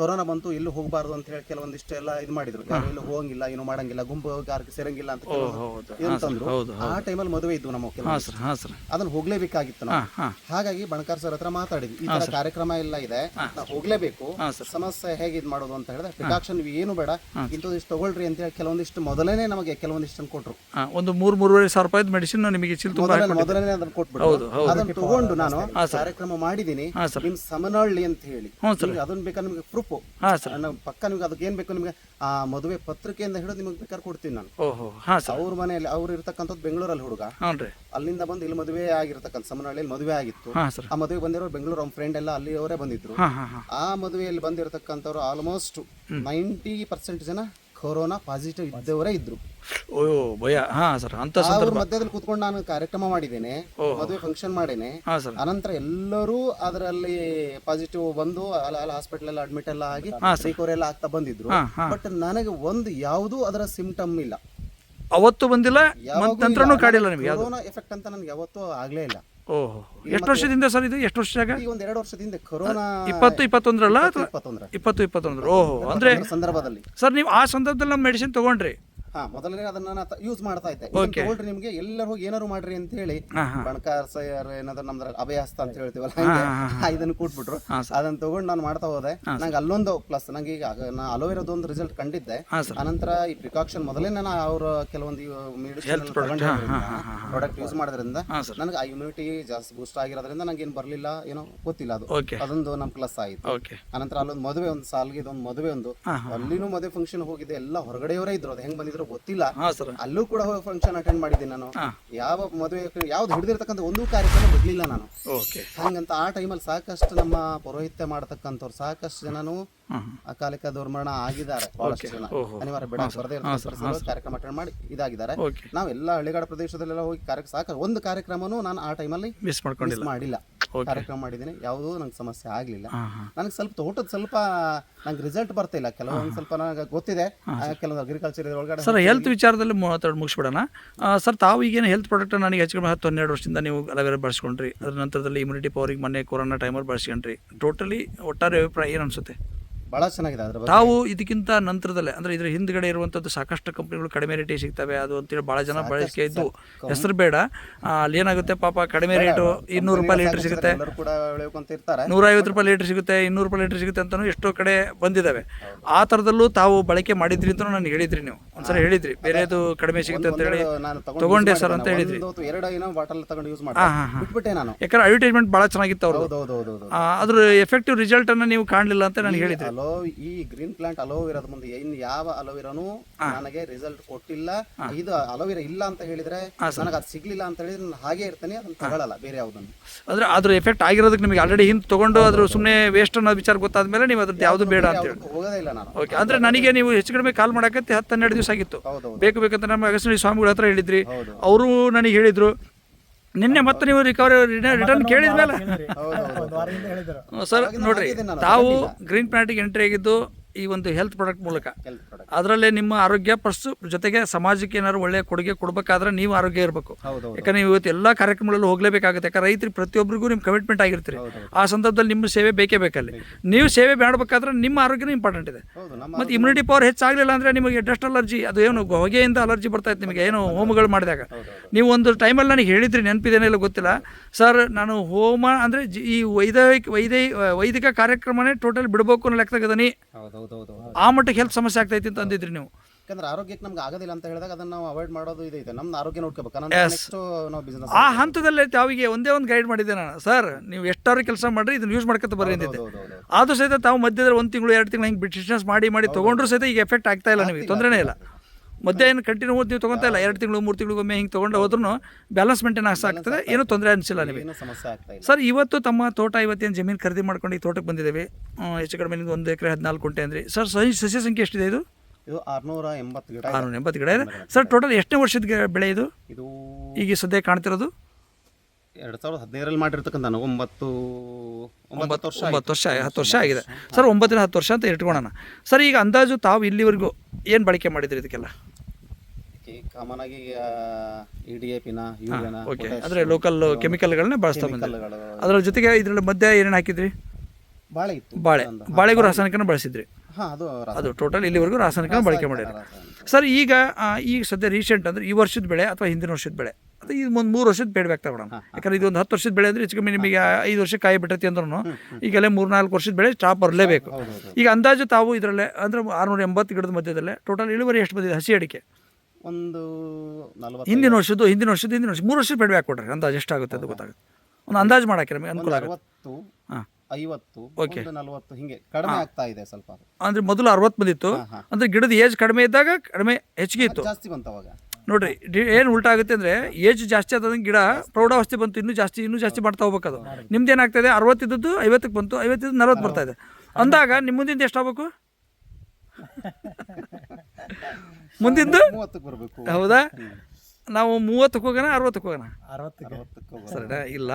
ಕೊರೋನಾ ಬಂತು ಎಲ್ಲೂ ಹೋಗಬಾರ್ದು ಅಂತ ಹೇಳಿ ಕೆಲವೊಂದಿಷ್ಟು ಎಲ್ಲ ಇದು ಮಾಡಿದ್ರು. ಯಾರು ಎಲ್ಲೂ ಹೋಗಂಗಿಲ್ಲ ಏನು ಮಾಡಂಗಿಲ್ಲ ಗುಂಪು ಯಾರಿಗೆ ಸೇರಂಗಿಲ್ಲ ಅಂತ ಕೆಲವೊಂದು ಹೌದು ಇದನ್ನ ಹೌದು, ಆ ಟೈಮಲ್ಲಿ ಮದುವೆ ಇದ್ವು ನಮ್ಮ ಕೆಲವು ಹಾಂ ಸರ್ ಹಾಂ ಸರ್. ಅದನ್ನ ಹೋಗ್ಲೇಬೇಕಾಗಿತ್ತು ನಾವು. ಹಾಂ ಹಾಗಾಗಿ ಬಣಕಾರ್ ಸರ್ ಹತ್ರ ಮಾತಾಡಿದ್ವಿ. ಈ ತರ ಕಾರ್ಯಕ್ರಮ ಎಲ್ಲ ಇದೆ ನಾವು ಹೋಗ್ಲೇಬೇಕು. ಹಾಂ ಸಮಸ್ಯೆ ಹೇಗೆ ಇದು ಮಾಡೋದು ಅಂತ ಹೇಳಿದ್ರೆ ಪ್ರಿಕಾಕ್ಷನ್ ಏನು ಬೇಡ ಇಂಥದಿಷ್ಟು ತಗೊಳ್ರಿ ಅಂತ ಹೇಳಿ ಕೆಲವೊಂದಿಷ್ಟು ಮೊದಲನೇ ನಮಗೆ ಕೆಲವೊಂದಿಷ್ಟು ಕೊಟ್ರು. ಹಾಂ ಒಂದು ಮೂರ್ ಮೂರುವರೆ ಸಾವಿರ ರೂಪಾಯಿ ಮೆಡಿಸಿನ್ ನಿಮಗೆ ಚಿಲ್ ತುಂಬ ಮೊದಲನೇ ಮೊದಲನೇ ಅದನ್ನ ಕೊಟ್ಬಿಟ್ಟು ಅದನ್ನ ತಗೊಂಡು ನಾನು ಕಾರ್ಯಕ್ರಮ ಮಾಡಿದೀನಿ ನಿಮ್ ಸಮನಹಳ್ಳಿ ಅಂತ ಹೇಳಿ. ಹ್ಞೂ ಸರ್. ನಿಮ್ಗೆ ಅದನ್ನ ಬೇಕಾದ್ರೆ ನಿಮಗೆ ಪ್ರೂಫ್ ಹಾಂ ಸರ್. ಪಕ್ಕ ನಿಮ್ಗೆ ಅದಕ್ಕೆ ಏನ್ ಬೇಕು ನಿಮಗೆ? ಆ ಮದುವೆ ಪತ್ರಿಕೆಯಿಂದ ಹಿಡಿದು ನಿಮಗೆ ಬೇಕಾದ್ರೆ ಕೊಡ್ತೀನಿ ನಾನು. ಓಹೋ ಹಾಂ ಸರ್. ಅವ್ರ ಮನೆಯಲ್ಲಿ ಅವ್ರು ಇರ್ತಕ್ಕಂಥದ್ದು ಬೆಂಗಳೂರಲ್ಲಿ ಹುಡುಗ. ಹ್ಞೂ ರೀ ಅಲ್ಲಿಂದ ಬಂದು ಇಲ್ಲಿ ಮದುವೆ ಆಗಿರ್ತಕ್ಕಂಥ ಸಮನಹಳ್ಳಿಯಲ್ಲಿ ಮದುವೆ ಆಗಿತ್ತು. ಹಾಂ ಸರ್. ಆ ಮದುವೆ ಬಂದಿರೋ ಬೆಂಗಳೂರು ಅವ್ರ ಫ್ರೆಂಡ್ ಎಲ್ಲ ಅಲ್ಲಿ ಅವರೇ ಬಂದಿದ್ರು. ಹಾ ಹಾ ಹಾಂ. ಆ ಮದುವೆಯಲ್ಲಿ ಬಂದಿರತಕ್ಕಂಥವ್ರು ಆಲ್ಮೋಸ್ಟ್ ನೈಂಟಿ ಪರ್ಸೆಂಟ್ ಜನ ಕೊರೋನಾ ಪಾಸಿಟಿವ್ ಇದ್ದವರೇ ಇದ್ರು. ಓ ಭಯ. ಹಾಂ ಸರ್ ಅಂಥ ಅವ್ರ ಸಂದರ್ಭ. ಮಧ್ಯದಲ್ಲಿ ಕೂತ್ಕೊಂಡು ನಾನು ಕಾರ್ಯಕ್ರಮ ಮಾಡಿದ್ದೇನೆ ಮದುವೆ ಫಂಕ್ಷನ್ ಮಾಡೇನೆ ಹಾಂ ಸರ್ ಅನಂತರ ಎಲ್ಲರೂ ಅದರಲ್ಲಿ ಪಾಸಿಟಿವ್ ಬಂದು ಅಲ್ಲಿ ಅಲ್ಲಿ ಹಾಸ್ಪಿಟಲ್ ಎಲ್ಲ ಅಡ್ಮಿಟ್ ಎಲ್ಲ ಆಗಿ ರಿಕವರಿ ಎಲ್ಲ ಆಗ್ತಾ ಬಂದಿದ್ರು. ಹಾಂ ಹಾಂ. ಬಟ್ ನನಗೆ ಒಂದು ಯಾವುದು ಅದರ ಸಿಂಪ್ಟಮ್ ಇಲ್ಲ. ಅವತ್ತು ಬಂದಿಲ್ಲ ಮತ್ತು ನಂತರನೂ ಕಾಡಿಲ್ಲ ನಿಮಗೆ ಯಾವುದು? ಕೊರೋನಾ ಎಫೆಕ್ಟ್ ಅಂತ ನನಗೆ ಯಾವತ್ತೂ ಆಗ್ಲೇ ಇಲ್ಲ. ಓಹೋ. ಎಷ್ಟು ವರ್ಷದಿಂದ ಸರ್ ಇದು? ಎಷ್ಟು ವರ್ಷದಾಗ ಈ ಒಂದ್ ಎರಡು ವರ್ಷದಿಂದ ಕೊರೋನಾ ಇಪ್ಪತ್ತು ಇಪ್ಪತ್ತೊಂದರಲ್ಲ? ಇಪ್ಪತ್ತೊಂದರ ಇಪ್ಪತ್ತು ಇಪ್ಪತ್ತೊಂದರ ಓಹೋ ಅಂದ್ರೆ ಸಂದರ್ಭದಲ್ಲಿ. ಸರ್ ನೀವು ಆ ಸಂದರ್ಭದಲ್ಲಿ ನಮ್ಮ ಮೆಡಿಸಿನ್ ತೊಗೊಂಡ್ರಿ. ಹಾ ಮೊದಲನೇ ಅದನ್ನ ನಾನು ಯೂಸ್ ಮಾಡ್ತಾ ಇದ್ದೆ. ಹೋಗ್ರಿ ತಗೊಳ್ರಿ ನಿಮ್ಗೆ ಎಲ್ಲರೂ ಹೋಗಿ ಏನಾರು ಮಾಡ್ರಿ ಅಂತ ಹೇಳಿ ಬಣಕಾರ ಸರ್ ಏನಾದ್ರು ನಮ್ದ್ರ ಅಭಯಸ್ತ ಅಂತ ಹೇಳ್ತೀವಲ್ಲ ಹಂಗೆ ಇದನ್ನ ಕೂಟ್ಬಿಟ್ರು. ಅದನ್ನ ತಗೊಂಡು ನಾನು ಮಾಡ್ತಾ ಹೋದೆ. ನಂಗೆ ಅಲ್ಲೊಂದು ಪ್ಲಸ್ ನಂಗೆ ಈಗ ನಾ ಅಲೋವೆರಾದ ಒಂದು ರಿಸಲ್ಟ್ ಕಂಡಿದ್ದೆ. ಅನಂತರ ಈ ಪ್ರಿಕಾಕ್ಷನ್ ಮೊದಲೇ ನಾನು ಅವ್ರ ಕೆಲವೊಂದು ಮೆಡಿಸಿನ್ ಪ್ರಾಡಕ್ಟ್ ಯೂಸ್ ಮಾಡೋದ್ರಿಂದ ನನಗೆ ಆ ಇಮ್ಯುನಿಟಿ ಜಾಸ್ತಿ ಬೂಸ್ಟ್ ಆಗಿರೋದ್ರಿಂದ ನಂಗೆ ಏನು ಬರಲಿಲ್ಲ ಏನೋ ಗೊತ್ತಿಲ್ಲ ಅದು. ಅದೊಂದು ನಮ್ ಪ್ಲಸ್ ಆಯಿತು. ಅನಂತರ ಅಲ್ಲೊಂದು ಮದುವೆ ಒಂದು ಸಾಲ್ಗೆ ಒಂದು. ಮದುವೆ ಒಂದು ಅಲ್ಲಿನೂ ಮದುವೆ ಫಂಕ್ಷನ್ ಹೋಗಿದೆ. ಎಲ್ಲ ಹೊರಗಡೆಯವರೇ ಇದ್ರು. ಅದು ಹೆಂಗ್ ಬಂದಿದ್ರು ಗೊತ್ತಿಲ್ಲ. ಸರ್. ಅಲ್ಲೂ ಕೂಡ ಫಂಕ್ಷನ್ ಅಟೆಂಡ್ ಮಾಡಿದ್ದೀನಿ ನಾನು. ಯಾವ ಮದುವೆ ಯಾವ್ದು ಹಿಡಿದಿರ್ತಕ್ಕಂಥ ಒಂದು ಕಾರ್ಯಕ್ರಮ ಬಿಡ್ಲಿಲ್ಲ ನಾನು. ಓಕೆ. ಹಂಗಂತ ಆ ಟೈಮಲ್ಲಿ ಸಾಕಷ್ಟು ನಮ್ಮ ಪೌರೋಹಿತ್ಯ ಮಾಡತಕ್ಕಂಥವ್ರು ಸಾಕಷ್ಟು ಜನನು ಅಕಾಲಿಕ ದುರ್ಮರಣ ಆಗಿದ್ದಾರೆ. ಬಹಳಷ್ಟು ಜನ. ಅನಿವಾರ್ಯ ಬಿಡ ಬರದೇ ಕಾರ್ಯಕ್ರಮ ಅಟೆಂಡ್ ಮಾಡಿ ಇದಾಗಿದ್ದಾರೆ. ನಾವು ಎಲ್ಲ ಹಳ್ಳಿಗಾಡ ಪ್ರದೇಶದಲ್ಲೆಲ್ಲ ಹೋಗಿ ಕಾರ್ಯಕ್ರಮ ಸಾಕ ಒಂದು ಕಾರ್ಯಕ್ರಮನೂ ನಾನು ಆ ಟೈಮಲ್ಲಿ ಮಿಸ್ ಮಾಡಿಲ್ಲ. ಕಾರ್ಯಕ್ರಮ ಮಾಡಿದ್ದೀನಿ. ಯಾವುದೂ ನಂಗೆ ಸಮಸ್ಯೆ ಆಗಲಿಲ್ಲ. ನನಗೆ ಸ್ವಲ್ಪ ತೋಟದ ಸ್ವಲ್ಪ ನಂಗೆ ರಿಸಲ್ಟ್ ಬರ್ತಿಲ್ಲ ಕೆಲವೊಂದು ಸ್ವಲ್ಪ ನನಗೆ ಗೊತ್ತಿದೆ. ಕೆಲವೊಂದು ಅಗ್ರಿಕಲ್ಚರ್ ಒಳಗಡೆ ಸರ್ ಹೆಲ್ತ್ ವಿಚಾರದಲ್ಲಿ ಮಾತಾಡಿ ಮುಗಿಸ್ಬಿಡೋಣ. ಸರ್ ತಾವು ಈಗೇನು ಹೆಲ್ತ್ ಪ್ರಾಡಕ್ಟ್ ನನಗೆ ಹೆಚ್ಚು ಕಡಿಮೆ ಹತ್ತು ಹನ್ನೆರಡು ವರ್ಷದಿಂದ ನೀವು ಅಲವೇರ ಬಳಸ್ಕೊಂಡ್ರಿ. ಅದ್ರ ನಂತರದಲ್ಲಿ ಇಮ್ಯುನಿಟಿ ಪವರಿಗೆ ಮೊನ್ನೆ ಕೊರೋನಾ ಟೈಮಲ್ಲಿ ಬಳಸ್ಕೊಂಡ್ರಿ. ಟೋಟಲಿ ಒಟ್ಟಾರೆ ಅಭಿಪ್ರಾಯ ಏನು ಅನ್ಸುತ್ತೆ? ಭಾಳ ಚೆನ್ನಾಗಿದೆ ಅದ್ರ ಬಗ್ಗೆ. ತಾವು ಇದಕ್ಕಿಂತ ನಂತರದಲ್ಲೇ ಅಂದ್ರೆ ಇದ್ರ ಹಿಂದ್ಗಡೆ ಇರುವಂಥದ್ದು ಸಾಕಷ್ಟು ಕಂಪ್ನಿಗಳು ಕಡಿಮೆ ರೇಟಿಗೆ ಸಿಗ್ತವೆ ಅದು ಅಂತೇಳಿ ಭಾಳ ಜನ ಬಳಕೆ ಇದ್ದು ಹೆಸರು ಬೇಡ. ಅಲ್ಲಿ ಏನಾಗುತ್ತೆ ಪಾಪ ಕಡಿಮೆ ರೇಟು ಇನ್ನೂರು ರೂಪಾಯಿ ಲೀಟ್ರ್ ಸಿಗುತ್ತೆ. ಎಲ್ಲರೂ ಕೂಡ ಬೆಳೆಯುವಂತ ಇರ್ತಾರೆ ನೂರೈವತ್ತು ರೂಪಾಯಿ ಲೀಟ್ರ್ ಸಿಗುತ್ತೆ ಇನ್ನೂರು ರೂಪಾಯಿ ಲೀಟ್ರ್ ಸಿಗುತ್ತೆ ಅಂತಲೂ ಎಷ್ಟೋ ಕಡೆ ಬಂದಿದ್ದಾವೆ ಆ ಥರದಲ್ಲೂ ತಾವು ಬಳಕೆ ಮಾಡಿದ್ರಿ ಅಂತ ನಾನು ಹೇಳಿದ್ರಿ ನೀವು. ಒಂದ್ಸಲ ಹೇಳಿದ್ರಿ. ಬೇರೆದು ಕಡಿಮೆ ಸಿಗುತ್ತೆ ಅಂತ ಹೇಳಿ ನಾನು ತಗೊಂಡೆ ಸರ್ ಅಂತ ಹೇಳಿದ್ರಿ. ಒಂದು ಎರಡು ಏನೋ ಬಾಟಲ್ ತಗೊಂಡು ಯೂಸ್ ಹಾಂ ಮಾಡಿ ಹಾಂ ಹಾಂ. ಬಿಟ್ಬಿಟ್ಟೆ ನಾನು. ಯಾಕಂದ್ರೆ ಅಡ್ವರ್ಟೈಸ್ಮೆಂಟ್ ಭಾಳ ಚೆನ್ನಾಗಿತ್ತು ಅವರು ಹೌದು ಹೌದು ಹೌದು ಹೌದು ಆ, ಅದ್ರ ಎಫೆಕ್ಟಿವ್ ರಿಸಲ್ಟನ್ನು ನೀವು ಕಾಣಲಿಲ್ಲ ಅಂತ ನಾನು ಹೇಳಿದ್ರಿ. ಅಲೋ ಈ ಗ್ರೀನ್ ಪ್ಲಾಂಟ್ ಅಲೋವಿರಾದ ಮುಂದೆ ಇನ್ ಯಾವ ಅಲೋವಿರಾನು ನನಗೆ ರಿಸಲ್ಟ್ ಕೊಟ್ಟಿಲ್ಲ. ಇದು ಅಲೋವಿರಾ ಇಲ್ಲ ಅಂತ ಹೇಳಿದ್ರೆ ನನಗೆ ಅದು ಸಿಗ್ಲಿಲ್ಲ ಅಂತ ಹೇಳಿದ್ರೆ ನಾನು ಹಾಗೆ ಇರ್ತೇನೆ ಅದನ್ನ ತಗೊಳ್ಳಲ್ಲ ಬೇರೆ ಯಾವುದನ್ನು. ಅಂದ್ರೆ ಅದ್ರ ಎಫೆಕ್ಟ್ ಆಗಿರೋದಕ್ಕೆ ನಿಮಗೆ ಆಲ್ರೆಡಿ ಹಿಂದೆ ತಗೊಂಡು ಅದ್ರ ಸುಮ್ಮನೆ ವೇಸ್ಟ್ ಅನ್ನೋ ವಿಚಾರ ಗೊತ್ತಾದ್ಮೇಲೆ ನೀವು ಅದ್ರದ್ದು ಯಾವುದು ಬೇಡ ಅಂತ ಹೇಳಿ. ಹೋಗೋದೇ ಇಲ್ಲ ನಾನು. ಓಕೆ ಅಂದ್ರೆ ನನಗೆ ನೀವು ಹೆಚ್ಚು ಕಡಿಮೆ ಕಾಲ್ ಮಾಡಕ್ಕೆ ಹತ್ತು ಹನ್ನೆರಡು ದಿವಸ ಆಗಿತ್ತು. ಬೇಕು ಬೇಕಂತ ನಮ್ಮ ಅಗಸ್ಟಿ ಸ್ವಾಮಿಗಳ ಹತ್ರ ಹೇಳಿದ್ರಿ. ಅವರು ನನಗೆ ಹೇಳಿದ್ರು ನಿನ್ನೆ ಮತ್ತೆ ನೀವು ರಿಕವರಿ ರಿಟರ್ನ್ ಕೇಳಿದ್ಮೇಲೆ ಹೌದು ಹೌದು. ಒಂದು ವಾರದಿಂದ ಹೇಳಿದ್ರು. ಸರ್ ನೋಡ್ರಿ ತಾವು ಗ್ರೀನ್ ಪ್ಲಾಂಟಿಗೆ ಎಂಟ್ರಿ ಆಗಿದ್ದು ಈ ಒಂದು ಹೆಲ್ತ್ ಪ್ರಾಡಕ್ಟ್ ಮೂಲಕ. ಅದರಲ್ಲೇ ನಿಮ್ಮ ಆರೋಗ್ಯ ಪಸ್ಟು ಜೊತೆಗೆ ಸಮಾಜಕ್ಕೆ ಏನಾದ್ರು ಒಳ್ಳೆಯ ಕೊಡುಗೆ ಕೊಡಬೇಕಾದ್ರೆ ನೀವು ಆರೋಗ್ಯ ಇರಬೇಕು. ಯಾಕಂದ್ರೆ ನೀವು ಇವತ್ತು ಎಲ್ಲ ಕಾರ್ಯಕ್ರಮಗಳಲ್ಲೂ ಹೋಗಲೇಬೇಕಾಗುತ್ತೆ. ಯಾಕಂದ್ರೆ ರೈತರಿಗೆ ಪ್ರತಿಯೊಬ್ಬರಿಗೂ ನಿಮ್ಮ ಕಮಿಟ್ಮೆಂಟ್ ಆಗಿರ್ತೀರಿ. ಆ ಸಂದರ್ಭದಲ್ಲಿ ನಿಮ್ಮ ಸೇವೆ ಬೇಕೇ ಬೇಕಲ್ಲಿ. ನೀವು ಸೇವೆ ಮಾಡಬೇಕಾದ್ರೆ ನಿಮ್ಮ ಆರೋಗ್ಯನೂ ಇಂಪಾರ್ಟೆಂಟ್ ಇದೆ. ಮತ್ತು ಇಮ್ಯುನಿಟಿ ಪವರ್ ಹೆಚ್ಚಾಗಲಿಲ್ಲ ಅಂದರೆ ನಿಮಗೆ ಡಸ್ಟ್ ಅಲರ್ಜಿ ಅದು ಏನು ಹೊಗೆಯಿಂದ ಅಲರ್ಜಿ ಬರ್ತಾ ಇತ್ತು ನಿಮಗೆ ಏನು ಹೋಮಗಳು ಮಾಡಿದಾಗ. ನೀವು ಒಂದು ಟೈಮಲ್ಲಿ ನನಗೆ ಹೇಳಿದ್ರಿ ನೆನಪಿದೇನೆಲ್ಲ ಗೊತ್ತಿಲ್ಲ. ಸರ್ ನಾನು ಹೋಮ ಅಂದರೆ ಈ ವೈದ್ಯ ವೈದ್ಯ ವೈದಿಕ ಕಾರ್ಯಕ್ರಮನೇ ಟೋಟಲ್ ಬಿಡಬೇಕು ಅನ್ನೋ ಲೆಕ್ಕದಾಗದನಿ ಹೌದೌದೌದು ಆ ಮಟ್ಟಕ್ಕೆ ಹೆಲ್ತ್ ಸಮಸ್ಯೆ ಆಗ್ತೈತಿ ಅಂತ ಅಂದಿದ್ರಿ ನೀವು. ಯಾಕಂದ್ರೆ ಆರೋಗ್ಯಕ್ಕೆ ನಮ್ಗೆ ಆಗೋದಿಲ್ಲ ಅಂತ ಹೇಳಿದಾಗ ಅದನ್ನ ನಾವು ಅವಾಯ್ಡ್ ಮಾಡೋದು ಇದು ಇದೆ. ನಮ್ಮ ಆರೋಗ್ಯ ನೋಡ್ಕೋಬೇಕು. ನೆಕ್ಸ್ಟ್ ನಾವು ಬಿಸ್ನೆಸ್ ಆ ಹಂತದಲ್ಲಿ ತಾವಿಗೆ ಒಂದೇ ಒಂದು ಗೈಡ್ ಮಾಡಿದ್ದೆ ನಾನು. ಸರ್ ನೀವು ಎಷ್ಟಾರು ಕೆಲಸ ಮಾಡ್ರಿ ಇದನ್ನ ಯೂಸ್ ಮಾಡ್ಕೊತ ಬರ್ರಿ ಅಂದಿದ್ದೆ. ಹೌದೌದು ಆದರೂ ಸಹಿತ ತಾವು ಮಧ್ಯದಲ್ಲಿ ಒಂದು ತಿಂಗಳು ಎರಡು ತಿಂಗಳು ಹಿಂಗೆ ಬಿಸ್ನೆಸ್ ಮಾಡಿ ಮಾಡಿ ತೊಗೊಂಡ್ರು ಸಹಿತ ಈಗ ಎಫೆಕ್ಟ್ ಆಗ್ತಾ ಇಲ್ಲ ನಿಮಗೆ. ತೊಂದರೆನೇ ಇಲ್ಲ. ಮಧ್ಯೆ ಏನು ಕಂಟಿನ್ಯೂ ಹೋದ್ ನೀವು ತಗೊಂತ ಇಲ್ಲ. ಎರಡು ತಿಂಗಳು ಮೂರು ತಿಂಗಳಿಗೊಮ್ಮೆ ಹಿಂಗೆ ತೊಗೊಂಡು ಹೋದ್ರೂ ಬ್ಯಾಲೆನ್ಸ್ ಮೇಂಟೈನ್ ಆಗ್ತದೆ. ಏನೂ ತೊಂದರೆ ಅನಿಸಿಲ್ಲ ನಿಮಗೆ. ಸರ್ ಇವತ್ತು ತಮ್ಮ ತೋಟ ಇವತ್ತೇನು ಜಮೀನು ಖರೀದಿ ಮಾಡ್ಕೊಂಡು ಈ ತೋಟಕ್ಕೆ ಬಂದಿದ್ದೇವೆ. ಹೆಚ್ಚು ಕಡಿಮೆ ನಿಮ್ಗೆ ಒಂದು ಎಕರೆ ಹದಿನಾಲ್ಕು ಗುಂಟೆ ಅಂದ್ರಿ. ಸರ್ ಸಹಿ ಸಸ್ಯ ಸಂಖ್ಯೆ ಎಷ್ಟಿದೆ ಇದು? ಇದು ಆರುನೂರ ಎಂಬತ್ತು ಗಿಡ. ಆರುನೂರ ಎಂಬತ್ತು ಗಿಡ ಇದೆ. ಸರ್ ಟೋಟಲ್ ಎಷ್ಟನೇ ವರ್ಷದ ಬೆಳೆ ಇದು? ಇದು ಈಗ ಸದ್ಯ ಕಾಣ್ತಿರೋದು? ಎರಡು ಸಾವಿರದ ಹದಿನೈದರಲ್ಲಿ ಮಾಡಿರ್ತಕ್ಕಂಥ ಒಂಬತ್ತು ಒಂಬತ್ತು ವರ್ಷ ಒಂಬತ್ತು ವರ್ಷ ಹತ್ತು ವರ್ಷ ಆಗಿದೆ. ಸರ್ ಒಂಬತ್ತಿನ ಹತ್ತು ವರ್ಷ ಅಂತ ಇಟ್ಕೊಳ್ಳೋಣ ಸರ್ ಈಗ ಅಂದಾಜು ತಾವು ಇಲ್ಲಿವರೆಗೂ ಏನು ಬಳಕೆ ಮಾಡಿದ್ರಿ ಇದಕ್ಕೆಲ್ಲ? ಕಾಮನ್ ಆಗಿ ಡಿ ಎ ಪಿನ ಯೂರಿಯಾನ ಓಕೆ ಅಂದರೆ ಲೋಕಲ್ ಕೆಮಿಕಲ್ಗಳನ್ನೇ ಬಳಸ್ತಾ ಬಂದ್ರಿ ಅದರ ಜೊತೆಗೆ ಇದರಲ್ಲಿ ಮಧ್ಯ ಏನೇನು ಹಾಕಿದ್ರಿ? ಬಾಳೆ ಇತ್ತು. ಬಾಳೆ. ಬಾಳೆಗೂ ರಾಸಾಯನಿಕನ ಬಳಸಿದ್ರಿ. ಹಾ ಅದು ಟೋಟಲ್ ಇಲ್ಲಿವರೆಗೂ ರಾಸಾಯನಿಕ ಬಳಕೆ ಮಾಡಿರಿ ರಾಸಾಯನಿಕ. ಸರ್ ಈಗ ಆ, ಈಗ ಸದ್ಯ ರೀಸೆಂಟ್ ಅಂದ್ರೆ ಈ ವರ್ಷದ ಬೆಳೆ ಅಥವಾ ಹಿಂದಿನ ವರ್ಷದ ಬೆಳೆ? ಅದು ಇದು ಒಂದು ಮೂರು ವರ್ಷದ ಬೆಳೆ ಬೇಕು ತಗೊಳ್ಳೋಣ ಯಾಕಂದ್ರೆ ಇದು ಒಂದು ಹತ್ತು ವರ್ಷದ ಬೆಳೆ ಅಂದ್ರೆ ಹೆಚ್ಚು ಕಮ್ಮಿ ನಿಮಗೆ ಐದು ವರ್ಷ ಕಾಯಿ ಬಿಟ್ಟೈತಿ ಅಂದ್ರೂ ಈಗಲೇ ಮೂರು ನಾಲ್ಕು ವರ್ಷದ ಬೆಳೆ ಸ್ಟಾಪ್ ಬರಲೇಬೇಕು. ಈಗ ಅಂದಾಜು ತಾವು ಇದರಲ್ಲೇ ಅಂದ್ರೆ ಆರುನೂರ ಎಂಬತ್ತು ಗಿಡದ ಮಧ್ಯದಲ್ಲೇ ಟೋಟಲ್ ಇಳುವರಿ ಎಷ್ಟು ಬಂದಿದೆ? ಹಸಿ ಅಡಿಕೆ. ಒಂದು ನಲವತ್ತು ಹಿಂದಿನ ವರ್ಷದ್ದು ಹಿಂದಿನ ವರ್ಷದ್ದು ಹಿಂದಿನ ವರ್ಷ ಮೂರು ವರ್ಷ ಬ್ಯಾಕ್ ಕೊಡ್ರಿ? ಅಂದಾಜು ಎಷ್ಟಾಗುತ್ತೆ ಅದು ಗೊತ್ತಾಗುತ್ತೆ. ಒಂದು ಅಂದಾಜು ಮಾಡಕ್ಕೆ ನಮಗೆ ಅನುಕೂಲ ಆಗುತ್ತೆ. ಅರವತ್ತು ಹಾಂ. ಐವತ್ತು ಒಂದು ನಲವತ್ತು ಹಿಂಗೆ ಕಡಿಮೆ ಆಗ್ತಾ ಇದೆ ಸ್ವಲ್ಪ ಅದು. ಅಂದರೆ ಮೊದಲು ಅರವತ್ತು ಬಂದಿತ್ತು. ಅಂದ್ರೆ ಗಿಡದ ಏಜ್ ಕಡಿಮೆ ಇದ್ದಾಗ ಕಡಿಮೆ ಹೆಚ್ಚಿಗೆ ಇತ್ತು. ಜಾಸ್ತಿ ಬಂತು ಅವಾಗ. ನೋಡ್ರಿ ಏನು ಉಲ್ಟಾ ಆಗುತ್ತೆ ಅಂದರೆ ಏಜ್ ಜಾಸ್ತಿ ಆದಂಗೆ ಗಿಡ ಪ್ರೌಢಾವಸ್ಥೆ ಬಂತು ಇನ್ನೂ ಜಾಸ್ತಿ ಇನ್ನೂ ಜಾಸ್ತಿ ಮಾಡ್ತಾ ಹೋಗ್ಬೇಕು ಅದು. ನಿಮ್ದು ಏನಾಗ್ತದೆ ಅರವತ್ತಿದ್ದದ್ದು ಐವತ್ತಕ್ಕೆ ಬಂತು ಐವತ್ತಿದ್ದು ನಲ್ವತ್ತು ಬರ್ತಾ ಇದೆ. ಅಂದಾಗ ನಿಮ್ಮ ಮುಂದಿಂದ ಎಷ್ಟು ಆಗ್ಬೇಕು ಮುಂದಿಂದು? ಮೂವತ್ತಕ್ಕೆ ಬರಬೇಕು. ಹೌದಾ? ನಾವು ಮೂವತ್ತಕ್ಕೆ ಹೋಗೋಣ ಅರವತ್ತಕ್ಕೆ ಹೋಗೋಣ? ಅರವತ್ತು ಅರವತ್ತಕ್ಕೆ. ಸರಿನಾ? ಇಲ್ಲ.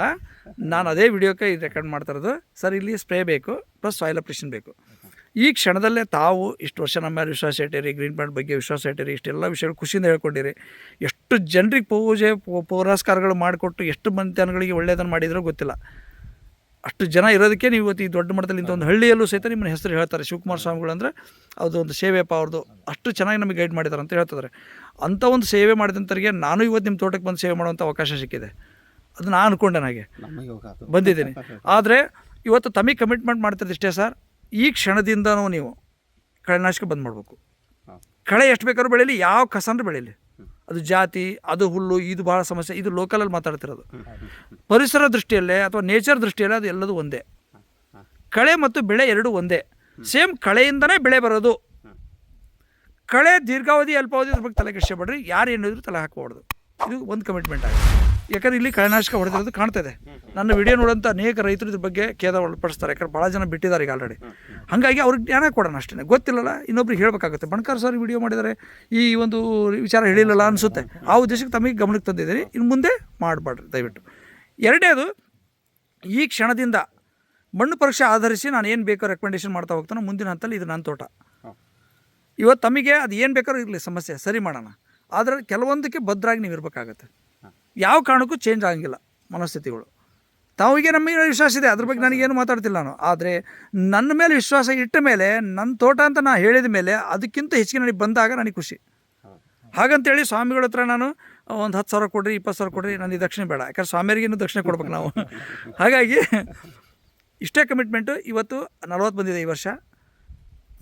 ನಾನು ಅದೇ ವಿಡಿಯೋಕ್ಕೆ ಇದು ರೆಕಾರ್ಡ್ ಮಾಡ್ತಾ ಇರೋದು. ಸರ್ ಇಲ್ಲಿ ಸ್ಪ್ರೇ ಬೇಕು ಪ್ಲಸ್ ಸಾಯಿಲ್ ಅಪ್ರೇಷನ್ ಬೇಕು. ಈ ಕ್ಷಣದಲ್ಲೇ ತಾವು ಇಷ್ಟು ವರ್ಷ ನಮ್ಮ ಮೇಲೆ ವಿಶ್ವಾಸ ಇಟ್ಟಿರಿ ಗ್ರೀನ್ ಪ್ಲಾಂಟ್ ಬಗ್ಗೆ ವಿಶ್ವಾಸ ಇಟ್ಟಿರಿ ಇಷ್ಟೆಲ್ಲ ವಿಷಯಗಳು ಖುಷಿಯಿಂದ ಹೇಳ್ಕೊಂಡಿರಿ. ಎಷ್ಟು ಜನರಿಗೆ ಪೂಜೆ ಪು- ಪುರಸ್ಕಾರಗಳು ಮಾಡಿಕೊಟ್ಟು ಎಷ್ಟು ಮಂದಿ ಜನಗಳಿಗೆ ಒಳ್ಳೆಯದನ್ನು ಮಾಡಿದ್ರೋ ಗೊತ್ತಿಲ್ಲ. ಅಷ್ಟು ಜನ ಇರೋದಕ್ಕೆ ನೀವು ಇವತ್ತು ಈ ದೊಡ್ಡ ಮಟ್ಟದಲ್ಲಿ ಇಂಥ ಒಂದು ಹಳ್ಳಿಯಲ್ಲೂ ಸಹಿತ ನಿಮ್ಮನ್ನ ಹೆಸರು ಹೇಳ್ತಾರೆ. ಶಿವಕುಮಾರ ಸ್ವಾಮಿಗಳು ಅಂದರೆ ಅದು ಒಂದು ಸೇವೆಪ್ಪ ಅವ್ರದ್ದು ಅಷ್ಟು ಚೆನ್ನಾಗಿ ನಮಗೆ ಗೈಡ್ ಮಾಡಿದ್ದಾರೆ ಅಂತ ಹೇಳ್ತಿದ್ದಾರೆ ಅಂಥ ಒಂದು ಸೇವೆ ಮಾಡಿದಂಥವ್ರಿಗೆ ನಾನು ಇವತ್ತು ನಿಮ್ಮ ತೋಟಕ್ಕೆ ಬಂದು ಸೇವೆ ಮಾಡುವಂಥ ಅವಕಾಶ ಸಿಕ್ಕಿದೆ. ಅದು ನಾನು ಅಂದ್ಕೊಂಡೆ ನನಗೆ. ಬಂದಿದ್ದೀನಿ. ಆದರೆ ಇವತ್ತು ತಮಗೆ ಕಮಿಟ್ಮೆಂಟ್ ಮಾಡ್ತಿರೋದು ಇಷ್ಟೇ ಸರ್. ಈ ಕ್ಷಣದಿಂದನೂ ನೀವು ಕಳೆನಾಶಕ ಬಂದ್ ಮಾಡಬೇಕು. ಕಳೆ ಎಷ್ಟು ಬೇಕಾದ್ರೂ ಬೆಳೀಲಿ ಯಾವ ಕಸಂದ್ರೂ ಬೆಳೀಲಿ. ಅದು ಜಾತಿ, ಅದು ಹುಲ್ಲು, ಇದು ಭಾಳ ಸಮಸ್ಯೆ. ಇದು ಲೋಕಲಲ್ಲಿ ಮಾತಾಡ್ತಿರೋದು. ಪರಿಸರ ದೃಷ್ಟಿಯಲ್ಲೇ ಅಥವಾ ನೇಚರ್ ದೃಷ್ಟಿಯಲ್ಲೇ ಅದು ಎಲ್ಲದೂ ಒಂದೇ. ಕಳೆ ಮತ್ತು ಬೆಳೆ ಎರಡೂ ಒಂದೇ. ಸೇಮ್ ಕಳೆಯಿಂದನೇ ಬೆಳೆ ಬರೋದು. ಕಳೆ ದೀರ್ಘಾವಧಿ, ಅಲ್ಪಾವಧಿ ಅದ್ರ ಬಗ್ಗೆ ತಲೆ ಕಷ್ಟಪಡ್ರಿ ಯಾರು ಏನಿದ್ರು ತಲೆ ಹಾಕಬಾರ್ದು. ಇದು ಒಂದು ಕಮಿಟ್ಮೆಂಟ್ ಆಗಿದೆ. ಯಾಕಂದ್ರೆ ಇಲ್ಲಿ ಕಳೆನಾಶಕ ಹೊಡೆದಿರೋದು ಇದೆ ನನ್ನ ವಿಡಿಯೋ ನೋಡೋಂಥ ಅನೇಕ ರೈತರು ಇದ್ರ ಬಗ್ಗೆ ಖೇದ ಒಳಪಡಿಸ್ತಾರೆ ಯಾಕಂದ್ರೆ ಭಾಳ ಜನ ಬಿಟ್ಟಿದ್ದಾರೆ ಈಗ ಆಲ್ರೆಡಿ ಹಾಗಾಗಿ ಅವ್ರಿಗೆ ಜ್ಞಾನ ಕೊಡೋಣ ಅಷ್ಟೇ. ಗೊತ್ತಿಲ್ಲಲ್ಲ, ಇನ್ನೊಬ್ರಿಗೆ ಹೇಳಬೇಕಾಗುತ್ತೆ. ಬಣಕಾರ್ ಸರ್ ವಿಡಿಯೋ ಮಾಡಿದರೆ ಈ ಒಂದು ವಿಚಾರ ಹೇಳಿಲ್ಲಲ್ಲ ಅನಿಸುತ್ತೆ. ಆ ಉದ್ದೇಶಕ್ಕೆ ತಮಗೆ ಗಮನಕ್ಕೆ ತಂದಿದ್ದೀರಿ ಇನ್ನು ಮುಂದೆ ಮಾಡಬಾರ್ದು, ದಯವಿಟ್ಟು. ಎರಡನೇದು, ಈ ಕ್ಷಣದಿಂದ ಮಣ್ಣು ಪರೀಕ್ಷೆ ಆಧರಿಸಿ ನಾನು ಏನು ಬೇಕೋ ರೆಕಮೆಂಡೇಷನ್ ಮಾಡ್ತಾ ಹೋಗ್ತಾನೆ ಮುಂದಿನ ಹಂತಲ್ಲಿ ಇದು ನನ್ನ ತೋಟ. ಇವತ್ತು ತಮಗೆ ಅದು ಏನು ಬೇಕಾದ್ರೂ ಇರಲಿ, ಸಮಸ್ಯೆ. ಸರಿ ಮಾಡೋಣ. ಆದರೆ ಕೆಲವೊಂದಕ್ಕೆ ಭದ್ರಾಗಿ ನೀವು ಇರಬೇಕಾಗತ್ತೆ. ಯಾವ ಕಾರಣಕ್ಕೂ ಚೇಂಜ್ ಆಗಂಗಿಲ್ಲ ಮನಸ್ಥಿತಿಗಳು. ತಾವಿಗೆ ನಮ್ಮ ಮೇಲೆ ವಿಶ್ವಾಸ ಇದೆ ಅದ್ರ ಬಗ್ಗೆ ನನಗೇನು ಮಾತಾಡ್ತಿಲ್ಲ ನಾನು. ಆದರೆ ನನ್ನ ಮೇಲೆ ವಿಶ್ವಾಸ ಇಟ್ಟ ಮೇಲೆ ನನ್ನ ತೋಟ ಅಂತ ನಾನು ಹೇಳಿದ ಮೇಲೆ ಅದಕ್ಕಿಂತ ಹೆಚ್ಚಿಗೆ ನನಗೆ ಬಂದಾಗ ನನಗೆ ಖುಷಿ. ಹಾಗಂತೇಳಿ ಸ್ವಾಮಿಗಳ ಹತ್ರ ನಾನು ಒಂದು ಹತ್ತು ಸಾವಿರ ಕೊಡ್ರಿ ಇಪ್ಪತ್ತು ಸಾವಿರ ಕೊಡ್ರಿ ನನಗೆ ದಕ್ಷಿಣ ಬೇಡ. ಯಾಕಂದ್ರೆ ಸ್ವಾಮಿಯರಿಗಿನ್ನೂ ದಕ್ಷಿಣ ಕೊಡ್ಬೇಕು ನಾವು. ಹಾಗಾಗಿ ಇಷ್ಟೇ ಕಮಿಟ್ಮೆಂಟು ಇವತ್ತು ನಲ್ವತ್ತು ಬಂದಿದೆ ಈ ವರ್ಷ.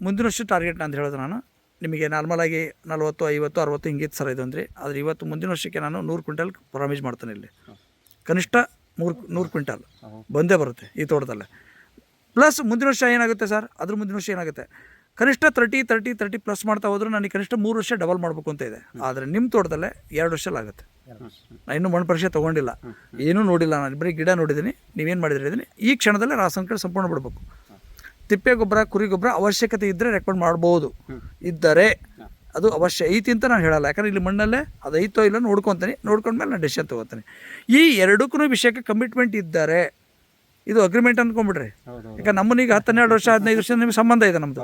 ಮುಂದಿನ ವರ್ಷ ಟಾರ್ಗೆಟ್ ಅಂತ ಹೇಳೋದು ನಾನು. ನಿಮಗೆ ನಾರ್ಮಲಾಗಿ ನಲ್ವತ್ತು ಐವತ್ತು ಅರವತ್ತು ಹಿಂಗಿತ್ತು ಸರ್ ಇದು ಅಂದರೆ. ಆದರೆ ಇವತ್ತು ಮುಂದಿನ ವರ್ಷಕ್ಕೆ ನಾನು ನೂರು ಕ್ವಿಂಟಲ್ ಪ್ರಾಮಿಸ್ ಮಾಡ್ತೇನೆ ಇಲ್ಲಿ. ಕನಿಷ್ಠ ಮೂರು ನೂರು ಕ್ವಿಂಟಲ್. ಬಂದೇ ಬರುತ್ತೆ ಈ ತೋಟದಲ್ಲೇ. ಪ್ಲಸ್ ಮುಂದಿನ ವರ್ಷ ಏನಾಗುತ್ತೆ ಸರ್ ಅದ್ರ ಮುಂದಿನ ವರ್ಷ ಏನಾಗುತ್ತೆ? ಕನಿಷ್ಠ ತರ್ಟಿ ತರ್ಟಿ ತರ್ಟಿ ಪ್ಲಸ್ ಮಾಡ್ತಾ ಹೋದ್ರೆ ನನಗೆ ಕನಿಷ್ಠ ಮೂರು ವರ್ಷ ಡಬಲ್ ಮಾಡಬೇಕು ಅಂತ ಇದೆ. ಆದರೆ ನಿಮ್ಮ ತೋಟದಲ್ಲೇ ಎರಡು ವರ್ಷ ಆಗುತ್ತೆ. ನಾನು ಇನ್ನೂ ಮಣ್ಣು ಪರೀಕ್ಷೆ ತೊಗೊಂಡಿಲ್ಲ ಏನೂ ನೋಡಿಲ್ಲ ನಾನು. ಬರೀ ಗಿಡ ನೋಡಿದ್ದೀನಿ. ನೀವೇನು ಮಾಡಿದ್ರೆ ಇದ್ದೀನಿ ಈ ಕ್ಷಣದಲ್ಲೇ ರಾಸಾಯನಿಕ ಸಂಪೂರ್ಣ ಬಿಡಬೇಕು. ತಿಪ್ಪೆ ಗೊಬ್ಬರ ಕುರಿ ಗೊಬ್ಬರ ಅವಶ್ಯಕತೆ ಇದ್ದರೆ ರೆಕಮೆಂಡ್ ಮಾಡ್ಬೋದು. ಇದ್ದರೆ ಅದು ಅವಶ್ಯ ಐತಿ ಅಂತ ನಾನು ಹೇಳಲ್ಲ. ಯಾಕಂದ್ರೆ ಇಲ್ಲಿ ಮಣ್ಣಲ್ಲೇ ಅದು ಐತೋ ಇಲ್ಲ ನೋಡ್ಕೊತೀನಿ. ನೋಡ್ಕೊಂಡ್ಮೇಲೆ ನಾನು ಡಿಸಿಷನ್ ತೊಗೋತೀನಿ. ಈ ಎರಡಕ್ಕೂ ವಿಷಯಕ್ಕೆ ಕಮಿಟ್ಮೆಂಟ್ ಇದ್ದರೆ ಇದು ಅಗ್ರಿಮೆಂಟ್ ಅಂದ್ಕೊಂಬಿಡ್ರಿ ಹೌದು ಯಾಕಂದ್ರೆ ನಮ್ಮನ್ನ ಈಗ ಹತ್ತೆರಡು ಹನ್ನೆರಡು ವರ್ಷ ಹದಿನೈದು ವರ್ಷ ನಿಮ್ಗೆ ಸಂಬಂಧ ಇದೆ ನಮ್ಮದು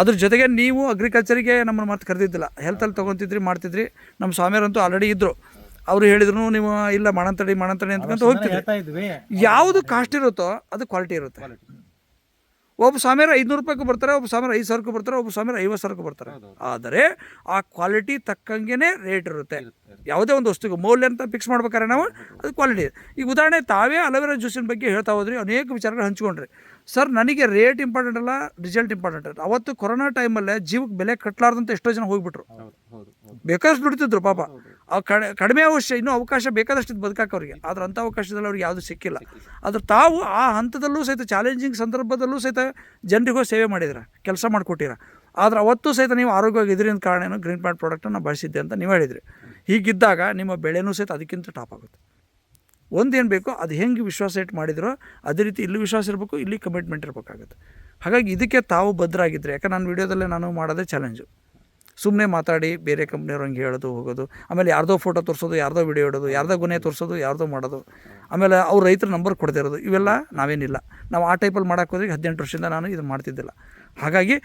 ಅದ್ರ ಜೊತೆಗೆ ನೀವು ಅಗ್ರಿಕಲ್ಚರಿಗೆ ನಮ್ಮನ್ನು ಮತ್ತೆ ಕರೆದಿದ್ದಿಲ್ಲ. ಹೆಲ್ತಲ್ಲಿ ತೊಗೊತಿದ್ರಿ ಮಾಡ್ತಿದ್ರಿ. ನಮ್ಮ ಸ್ವಾಮಿಯರಂತೂ ಆಲ್ರೆಡಿ ಇದ್ದರು ಅವ್ರು ಹೇಳಿದ್ರು ನೀವು ಇಲ್ಲ ಮಾಡಂತಡಿ ಮಾಡಂತಡಿ ಅಂತಕ್ಕಂತ ಹೋಗ್ತಿದ್ರಿ. ಯಾವುದು ಕಾಸ್ಟ್ ಇರುತ್ತೋ ಅದು ಕ್ವಾಲಿಟಿ ಇರುತ್ತೆ. ಒಬ್ಬ ಸ್ವಾಮಿಯರು ಐದುನೂರು ರೂಪಾಯಿಗೂ ಬರ್ತಾರೆ ಒಬ್ಬ ಸ್ವಾಮಿಯರು ಐದು ಸಾವಿರಕ್ಕೂ ಬರ್ತಾರೆ ಒಬ್ಬ ಸಾವಿರ ಐವತ್ತು ಸಾವಿರಕ್ಕೂ ಬರ್ತಾರೆ. ಆದರೆ ಆ ಕ್ವಾಲಿಟಿ ತಕ್ಕಂಗೆ ರೇಟ್ ಇರುತ್ತೆ. ಯಾವುದೇ ಒಂದು ವಸ್ತುಗೆ ಮೌಲ್ಯ ಅಂತ ಫಿಕ್ಸ್ ಮಾಡ್ಬೇಕಾದ್ರೆ ನಾವು ಅದು ಕ್ವಾಲಿಟಿ ಈಗ ಉದಾಹರಣೆ ತಾವೇ ಅಲೋವೆರಾ ಜ್ಯೂಸಿನ ಬಗ್ಗೆ ಹೇಳ್ತಾ ಹೋದ್ರಿ ಅನೇಕ ವಿಚಾರಗಳು ಹಂಚ್ಕೊಂಡ್ರಿ. ಸರ್ ನನಗೆ ರೇಟ್ ಇಂಪಾರ್ಟೆಂಟ್ ಅಲ್ಲ ರಿಸಲ್ಟ್ ಇಂಪಾರ್ಟೆಂಟ್ ಅಲ್ಲ. ಅವತ್ತು ಕೊರೋನಾ ಟೈಮಲ್ಲೇ ಜೀವಕ್ಕೆ ಬೆಲೆ ಕಟ್ಲಾರ್ದಂತ ಎಷ್ಟೋ ಜನ ಹೋಗ್ಬಿಟ್ರು. ಬೇಕಾದಷ್ಟು ದುಡಿತಿದ್ರು ಪಾಪ. ಅವು ಕಡೆ ಕಡಿಮೆ ಅವಶ್ಯ ಇನ್ನೂ ಅವಕಾಶ ಬೇಕಾದಷ್ಟು ಬದುಕಾಕ ಅವ್ರಿಗೆ. ಆದ್ರೆ ಅಂಥ ಅವಕಾಶದಲ್ಲಿ ಅವ್ರಿಗೆ ಯಾವುದು ಸಿಕ್ಕಿಲ್ಲ. ಆದ್ರೆ ತಾವು ಆ ಹಂತದಲ್ಲೂ ಸಹಿತ ಚಾಲೆಂಜಿಂಗ್ ಸಂದರ್ಭದಲ್ಲೂ ಸಹಿತ ಜನರಿಗೂ ಸೇವೆ ಮಾಡಿದ್ರ ಕೆಲಸ ಮಾಡಿಕೊಟ್ಟಿರ? ಆದ್ರೆ ಅವತ್ತು ಸಹಿತ ನೀವು ಆರೋಗ್ಯವಾಗಿ ಇದ್ರಿ ಅಂತ ಕಾರಣ ಏನು? ಗ್ರೀನ್ ಪ್ಯಾಂಟ್ ಪ್ರಾಡಕ್ಟನ್ನು ಬಳಸಿದ್ದೆ ಅಂತ ನೀವು ಹೇಳಿದ್ರಿ. ಹೀಗಿದ್ದಾಗ ನಿಮ್ಮ ಬೆಳೆನೂ ಸಹಿತ ಅದಕ್ಕಿಂತ ಟಾಪ್ ಆಗುತ್ತೆ. ಒಂದೇನು ಬೇಕೋ ಅದು ಹೆಂಗೆ ವಿಶ್ವಾಸ ಇಟ್ಟು ಮಾಡಿದ್ರೋ ಅದೇ ರೀತಿ ಇಲ್ಲಿ ವಿಶ್ವಾಸ ಇರಬೇಕು, ಇಲ್ಲಿ ಕಮಿಟ್ಮೆಂಟ್ ಇರಬೇಕಾಗುತ್ತೆ. ಹಾಗಾಗಿ ಇದಕ್ಕೆ ತಾವು ಭದ್ರಾಗಿದ್ದರೆ ಯಾಕೆ ನಾನು ವೀಡಿಯೋದಲ್ಲೇ ನಾನು ಮಾಡೋದೇ ಚಾಲೆಂಜು ಸುಮ್ಮನೆ ಮಾತಾಡಿ, ಬೇರೆ ಕಂಪ್ನಿಯವ್ರು ಹಂಗೆ ಹೇಳೋದು, ಹೋಗೋದು, ಆಮೇಲೆ ಯಾರ್ದೋ ಫೋಟೋ ತೋರಿಸೋದು, ಯಾರ್ದೋ ವಿಡಿಯೋ ಇಡೋದು, ಯಾರ್ದೋ ಗುನೆ ತೋರಿಸೋದು, ಯಾರ್ದೋ ಮಾಡೋದು. ಆಮೇಲೆ ಅವ್ರು ರೈತರ ನಂಬರ್ ಕೊಡ್ತಿರೋದು ಇವೆಲ್ಲ ನಾವೇನಿಲ್ಲ. ನಾವು ಆ ಟೈಪಲ್ಲಿ ಮಾಡೋಕೆ ಹೋದ್ರೆ ಹದಿನೆಂಟು ವರ್ಷದಿಂದ ನಾನು ಇದು ಮಾಡ್ತಿದ್ದಿಲ್ಲ. ಹಾಗಾಗಿ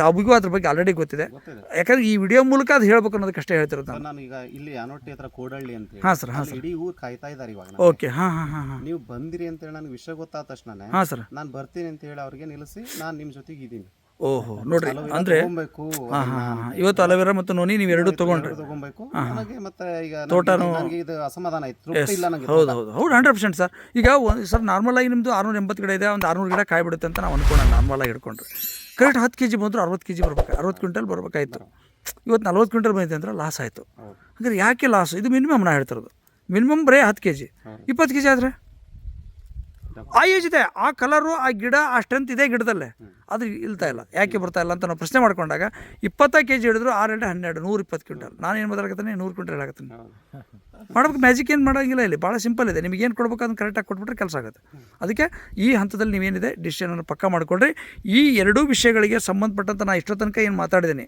ತಾವಿಗೂ ಅದ್ರ ಬಗ್ಗೆ ಆಲ್ರೆಡಿ ಗೊತ್ತಿದೆ. ಯಾಕಂದ್ರೆ ಈ ವಿಡಿಯೋ ಮೂಲಕ ಅದು ಹೇಳ್ಬೇಕು ಅನ್ನೋದಕ್ಕಷ್ಟೇ ಹೇಳ್ತಿರೋದು ನಾನು. ಸರ್ ನಾನು ಈಗ ಇಲ್ಲಿ ಅನೋಟಿ ಹತ್ರ ಕೋಡಳ್ಳಿ ಅಂತ ಹೇಳಿ. ಹಾಂ ಸರ್ ಹಾಂ ಅಲ್ಲಿ ಇಡೀ ಊರ್ ಕಾಯ್ತಾ ಇದ್ದಾರೆ ಇವಾಗ. ಓಕೆ ಹಾಂ ಹಾಂ ಹಾಂ ಹಾಂ. ನೀವು ಬಂದಿರಿ ಅಂತ ಹೇಳಿ ನನಗೆ ವಿಷಯ ಗೊತ್ತಾದ ತಕ್ಷಣ ಹಾ ಸರ್. ನಾನು ಬರ್ತೀನಿ ಅಂತ ಹೇಳಿ ಅವ್ರಿಗೆ ನಿಲ್ಲಿಸಿ ನಾನು ನಿಮ್ಮ ಜೊತೆಗೆ ಇದ್ದೀನಿ ಓಹೋ ನೋಡ್ರಿ ಅಂದ್ರೆ ತಗೊಬೇಕು ಹಾಂ ಹಾಂ ಹಾಂ. ಇವತ್ತು ಅಲೋವೆರಾ ಮತ್ತು ನೋನಿ ನೀವು ಎರಡು ತೊಗೊಂಡ್ರಿ. ತಗೊಬೇಕು. ನನಗೆ ಮತ್ತೆ ಈಗ ನನಗೆ- ನನಗೆ ಇದು ಅಸಮಾಧಾನ ಆಯ್ತು. ತೃಪ್ತಿ ಇಲ್ಲ ನನಗೆ ಹೌದು ಹೌದು. ಹೌದು ಹಂಡ್ರೆಡ್ ಪರ್ಸೆಂಟ್ ಸರ್ ಈಗ ಒಂದು ಸರ್ ನಾರ್ಮಲ್ ಆಗಿ ನಿಮ್ಮದು ಆರುನೂರ ಎಂಬತ್ತು ಗಿಡ ಇದೆ ಒಂದು ಆರುನೂರು ಗಿಡ ಕಾಯಿ ಬಿಡುತ್ತೆ ಅಂತ ನಾವು ಅನ್ಕೊಳ್ಳೋಣ ನಾರ್ಮಲ್ ಆಗಿ ಹಿಡ್ಕೊಂಡ್ರೆ. ಕರೆಕ್ಟ್ ಹತ್ತು ಕೆ ಜಿ ಬಂದರೂ ಅರವತ್ತು ಕೆ ಜಿ ಬರ್ಬೇಕು? ಅರವತ್ತು ಕ್ವಿಂಟಲ್ ಬರ್ಬೇಕಾಯ್ತು. ಇವತ್ತು ನಲ್ವತ್ತು ಕ್ವಿಂಟಲ್ ಬಂದಿದೆ ಅಂದ್ರೆ ಲಾಸ್ ಆಯಿತು. ಹೌದು. ಹಾಗಾದ್ರೆ ಯಾಕೆ ಲಾಸ್ ಇದು ಮಿನಿಮಮ್ ನಾ ಹೇಳ್ತಿರೋದು ಮಿನಿಮಮ್ ಬರೀ ಹತ್ತು ಕೆ ಜಿ ಇಪ್ಪತ್ತು ಕೆ ಜಿ ಆದರೆ? ಆ ಏಜ್ ಇದೆ ಆ ಕಲರು ಆ ಗಿಡ ಆ ಸ್ಟ್ರೆಂತ್ ಇದೆ ಗಿಡದಲ್ಲೇ. ಅದು ಇಲ್ತಾ ಇಲ್ಲ. ಯಾಕೆ ಬರ್ತಾ ಇಲ್ಲ ಅಂತ ನಾವು ಪ್ರಶ್ನೆ ಮಾಡ್ಕೊಂಡಾಗ ಇಪ್ಪತ್ತ ಕೆ ಜಿ ಹಿಡಿದ್ರು ಆರೆರಡು ಹನ್ನೆರಡು ನೂರು ಇಪ್ಪತ್ತು ಕ್ವಿಂಟಲ್. ನಾನು ಏನು ಮಾತಾಡ್ತೀನಿ ನೂರು ಕ್ವಿಂಟಲ್ ಆಗತ್ತೀನಿ ಮಾಡ್ಬೇಕು ಮ್ಯಾಜಿಕ್ ಏನು ಮಾಡೋಂಗಿಲ್ಲ ಇಲ್ಲಿ. ಭಾಳ ಸಿಂಪಲ್ ಇದೆ. ನಿಮಗೆ ಏನು ಕೊಡ್ಬೇಕು ಅದನ್ನು ಕರೆಕ್ಟಾಗಿ ಕೊಟ್ಬಿಟ್ರೆ ಕೆಲಸ ಆಗುತ್ತೆ. ಅದಕ್ಕೆ ಈ ಹಂತದಲ್ಲಿ ನೀವೇನಿದೆ ಡಿಸಿಷನನ್ನು ಪಕ್ಕ ಮಾಡಿಕೊಡ್ರಿ ಈ ಎರಡೂ ವಿಷಯಗಳಿಗೆ ಸಂಬಂಧಪಟ್ಟಂತ ನಾನು ಇಷ್ಟೋ ತನಕ ಏನು ಮಾತಾಡಿದ್ದೀನಿ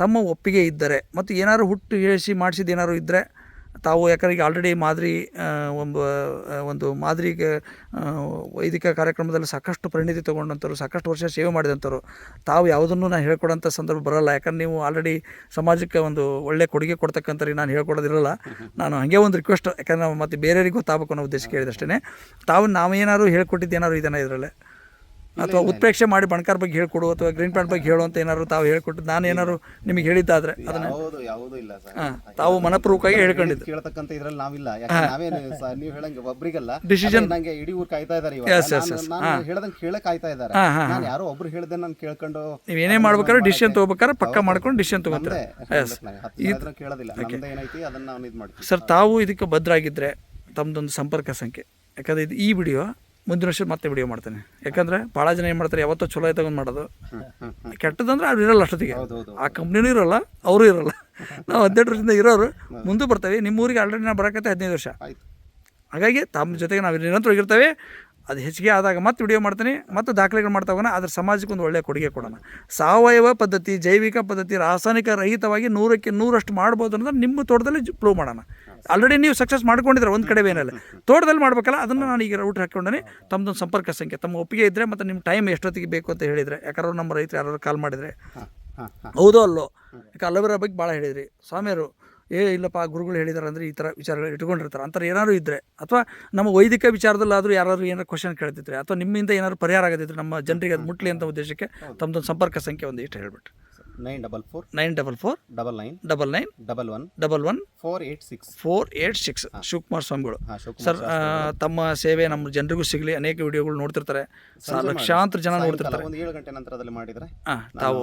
ತಮ್ಮ ಒಪ್ಪಿಗೆ ಇದ್ದರೆ ಮತ್ತು ಏನಾದ್ರು ಹುಟ್ಟು ಇಳಿಸಿ ಮಾಡಿಸಿದ್ದು ಏನಾದ್ರು ಇದ್ದರೆ ತಾವು ಯಾಕಂದ್ರೆ ಈಗ ಆಲ್ರೆಡಿ ಮಾದರಿ ಒಂದು ಒಂದು ಮಾದರಿಗೆ ವೈದಿಕ ಕಾರ್ಯಕ್ರಮದಲ್ಲಿ ಸಾಕಷ್ಟು ಪರಿಣಿತಿ ತೊಗೊಂಡಂಥವ್ರು, ಸಾಕಷ್ಟು ವರ್ಷ ಸೇವೆ ಮಾಡಿದಂಥವ್ರು, ತಾವು ಯಾವುದನ್ನು ನಾನು ಹೇಳ್ಕೊಡೋಂಥ ಸಂದರ್ಭ ಬರಲ್ಲ. ಯಾಕಂದ್ರೆ ನೀವು ಆಲ್ರೆಡಿ ಸಮಾಜಕ್ಕೆ ಒಂದು ಒಳ್ಳೆ ಕೊಡುಗೆ ಕೊಡ್ತಕ್ಕಂಥವ್ರಿಗೆ ನಾನು ಹೇಳ್ಕೊಡೋದಿರಲ್ಲ. ನಾನು ಹಾಗೆ ಒಂದು ರಿಕ್ವೆಸ್ಟ್ ಯಾಕಂದ್ರೆ ಮತ್ತೆ ಬೇರೆಯವ್ರಿಗೆ ಗೊತ್ತಾಗಬೇಕು ಅನ್ನೋ ಉದ್ದೇಶಕ್ಕೆ ಕೇಳಿದಷ್ಟೇ ತಾವು ನಾವೇನಾದ್ರು ಹೇಳ್ಕೊಟ್ಟಿದ್ದೇನಾದ್ರು ಇದನ್ನ ಇದರಲ್ಲೇ? ಅಥವಾ ಉತ್ಪ್ರೇಕ್ಷೆ ಮಾಡಿ ಬಣಕಾರ ಬಗ್ಗೆ ಹೇಳ್ಕೊಡು ಅಥವಾ ಗ್ರೀನ್ ಪ್ಯಾಂಟ್ ಬಗ್ಗೆ ಹೇಳು ಅಂತ ಏನಾದ್ರು ತಾವು ಹೇಳ್ಕೊಟ್ಟು ನಾನು ಏನಾದ್ರು ನಿಮಗೆ ಹೇಳಿದ್ದಾದ್ರೆ ಅದನ್ನ ಯಾವುದು ಯಾವುದೂ ಇಲ್ಲ ಸರ್. ತಾವು ಮನಪೂರ್ವಕವಾಗಿ ಹೇಳ್ಕೊಂಡಿದ್ದು. ಕೇಳತಕ್ಕಂತ ಇದ್ರಲ್ಲಿ ನಾವಿಲ್ಲ. ಯಾಕಂದ್ರೆ ನಾವೇನು ಸ- ನೀವು ಹೇಳಂಗೆ ಒಬ್ರಿಗಲ್ಲ. ಡಿಸಿಷನ್ ನಂಗೆ ಇಡೀ ಊರ್ ಕಾಯ್ತಾ yes, ನಾನು- ಹೇಳ್ದಂಗೆ ಕೇಳಕ್ ಕಾಯ್ತಾ ಹಾಂ ನಾನು ಯಾರೋ ಒಬ್ರು ಹೇಳ್ದೆ ನಾನು ಕೇಳ್ಕೊಂಡು ನೀವು ಏನೇ ಮಾಡ್ಬೇಕಾದ್ರೆ ಡಿಸಿಷನ್ ತಗೋಬೇಕಾದ್ರೆ ಪಕ್ಕ ಮಾಡ್ಕೊಂಡು ಡಿಸಿಷನ್ ತಗೋತಾರೆ. ಕೇಳೋದಿಲ್ಲ. ಏನೈತಿ ಅದನ್ನ ನಾವು ಇದು ಮಾಡ್ತೀವಿ. ಸರ್ ತಾವು ಇದಕ್ಕೆ ಭದ್ರಾಗಿದ್ದರೆ ತಮ್ಮದೊಂದು ಸಂಪರ್ಕ ಸಂಖ್ಯೆ. ಯಾಕಂದ್ರೆ ಇದು ಈ ವಿಡಿಯೋ ಮುಂದಿನ ವರ್ಷ ಮತ್ತೆ ವಿಡಿಯೋ ಮಾಡ್ತೇನೆ. ಯಾಕಂದ್ರೆ ಭಾಳ ಜನ ಏನು ಮಾಡ್ತಾರೆ ಯಾವತ್ತೋ ಚಲೋ ಆಯ್ತಗೊಂಡು ಮಾಡೋದು. ಕೆಟ್ಟದಂದ್ರೆ ಅವ್ರು ಇರಲ್ಲ ಅಷ್ಟೊತ್ತಿಗೆ. ಆ ಕಂಪ್ನಿನೂ ಇರಲ್ಲ ಅವರು ಇರಲ್ಲ. ನಾವು ಹದಿನೆಂಟು ವರ್ಷದಿಂದ ಇರೋರು ಮುಂದೆ ಬರ್ತೇವೆ. ನಿಮ್ಮ ಊರಿಗೆ ಆಲ್ರೆಡಿ ನಾವು ಬರೋಕತ್ತೆ ಹದಿನೈದು ವರ್ಷ. ಹಾಗಾಗಿ ತಮ್ಮ ಜೊತೆಗೆ ನಾವು ನಿರಂತರವಾಗಿರ್ತೇವೆ ಅದು ಹೆಚ್ಚಿಗೆ ಆದಾಗ ಮತ್ತೆ ವಿಡಿಯೋ ಮಾಡ್ತೀನಿ ಮತ್ತು ದಾಖಲೆಗಳು ಮಾಡ್ತಾ ಹೋಗೋಣ ಅದ್ರ ಸಮಾಜಕ್ಕೆ ಒಂದು ಒಳ್ಳೆಯ ಕೊಡುಗೆ ಕೊಡೋಣ. ಸಾವಯವ ಪದ್ಧತಿ ಜೈವಿಕ ಪದ್ಧತಿ ರಾಸಾಯನಿಕ ರಹಿತವಾಗಿ ನೂರಕ್ಕೆ ನೂರಷ್ಟು ಮಾಡ್ಬೋದು ಅನ್ನೋದು ನಿಮ್ಮ ತೋಟದಲ್ಲಿ ಪ್ರೂವ್ ಮಾಡೋಣ. ಆಲ್ರೆಡಿ ನೀವು ಸಕ್ಸಸ್ ಮಾಡ್ಕೊಂಡಿದ್ರೆ ಒಂದು ಕಡೆ ಏನಿಲ್ಲ ತೋಟದಲ್ಲಿ ಮಾಡ್ಬೇಕಲ್ಲ ಅದನ್ನು ನಾನು ಈಗ ರೂಟ್ ಹಾಕ್ಕೊಂಡೇ ತಮ್ಮದೊಂದು ಸಂಪರ್ಕ ಸಂಖ್ಯೆ ತಮ್ಮ ಒಪ್ಪಿಗೆ ಇದ್ದರೆ ಮತ್ತು ನಿಮ್ಮ ಟೈಮ್ ಎಷ್ಟೊತ್ತಿಗೆ ಬೇಕು ಅಂತ ಹೇಳಿದರೆ ಯಾಕಂದ್ರೆ ನಮ್ಮ ರೈತರು ಯಾರು ಕಾಲ್ ಮಾಡಿದರೆ. ಹೌದೋ ಅಲ್ಲೋ. ಯಾಕೆ ಅಲೋವೆರಾ ಬಗ್ಗೆ ಭಾಳ ಹೇಳಿದ್ರಿ. ಸ್ವಾಮಿಯರು ಏ ಇಲ್ಲಪ್ಪ ಗುರುಗಳು ಹೇಳಿದಾರೆ ಅಂದರೆ ಈ ಥರ ವಿಚಾರಗಳು ಇಟ್ಕೊಂಡಿರ್ತಾರೆ. ಅಂತ ಏನಾದ್ರು ಇದ್ದರೆ ಅಥವಾ ನಮ್ಮ ವೈದಿಕ ವಿಚಾರದಲ್ಲಾದರೂ ಯಾರಾದರೂ ಏನಾರು ಕ್ವಶನ್ ಕೇಳ್ತಿದ್ರೆ ಅಥವಾ ನಿಮ್ಮಿಂದ ಏನಾದ್ರು ಪರಿಹಾರ ಆಗದಿದ್ರೆ ನಮ್ಮ ಜನರಿಗೆ ಅದು ಮುಟ್ಲಿ ಅಂತ ಉದ್ದೇಶಕ್ಕೆ ತಮ್ಮದೊಂದು ಸಂಪರ್ಕ ಸಂಖ್ಯೆ ಒಂದು ಇಷ್ಟು ಹೇಳ್ಬಿಟ್ಟು nine double four nine double four double nine double nine double one double one four eight six four eight six Shivakumar ಸ್ವಾಮಿಗಳು. ಸರ್ ತಮ್ಮ ಸೇವೆ ನಮ್ಮ ಜನರಿಗೂ ಸಿಗಲಿ ಅನೇಕ ವಿಡಿಯೋಗಳು ನೋಡ್ತಿರ್ತಾರೆ. ಲಕ್ಷಾಂತರ ಜನ ನೋಡ್ತಿರ್ತಾರೆ. ಒಂದು ಏಳು ಗಂಟೆ ನಂತರದಲ್ಲಿ ಮಾಡಿದ್ರೆ ತಾವು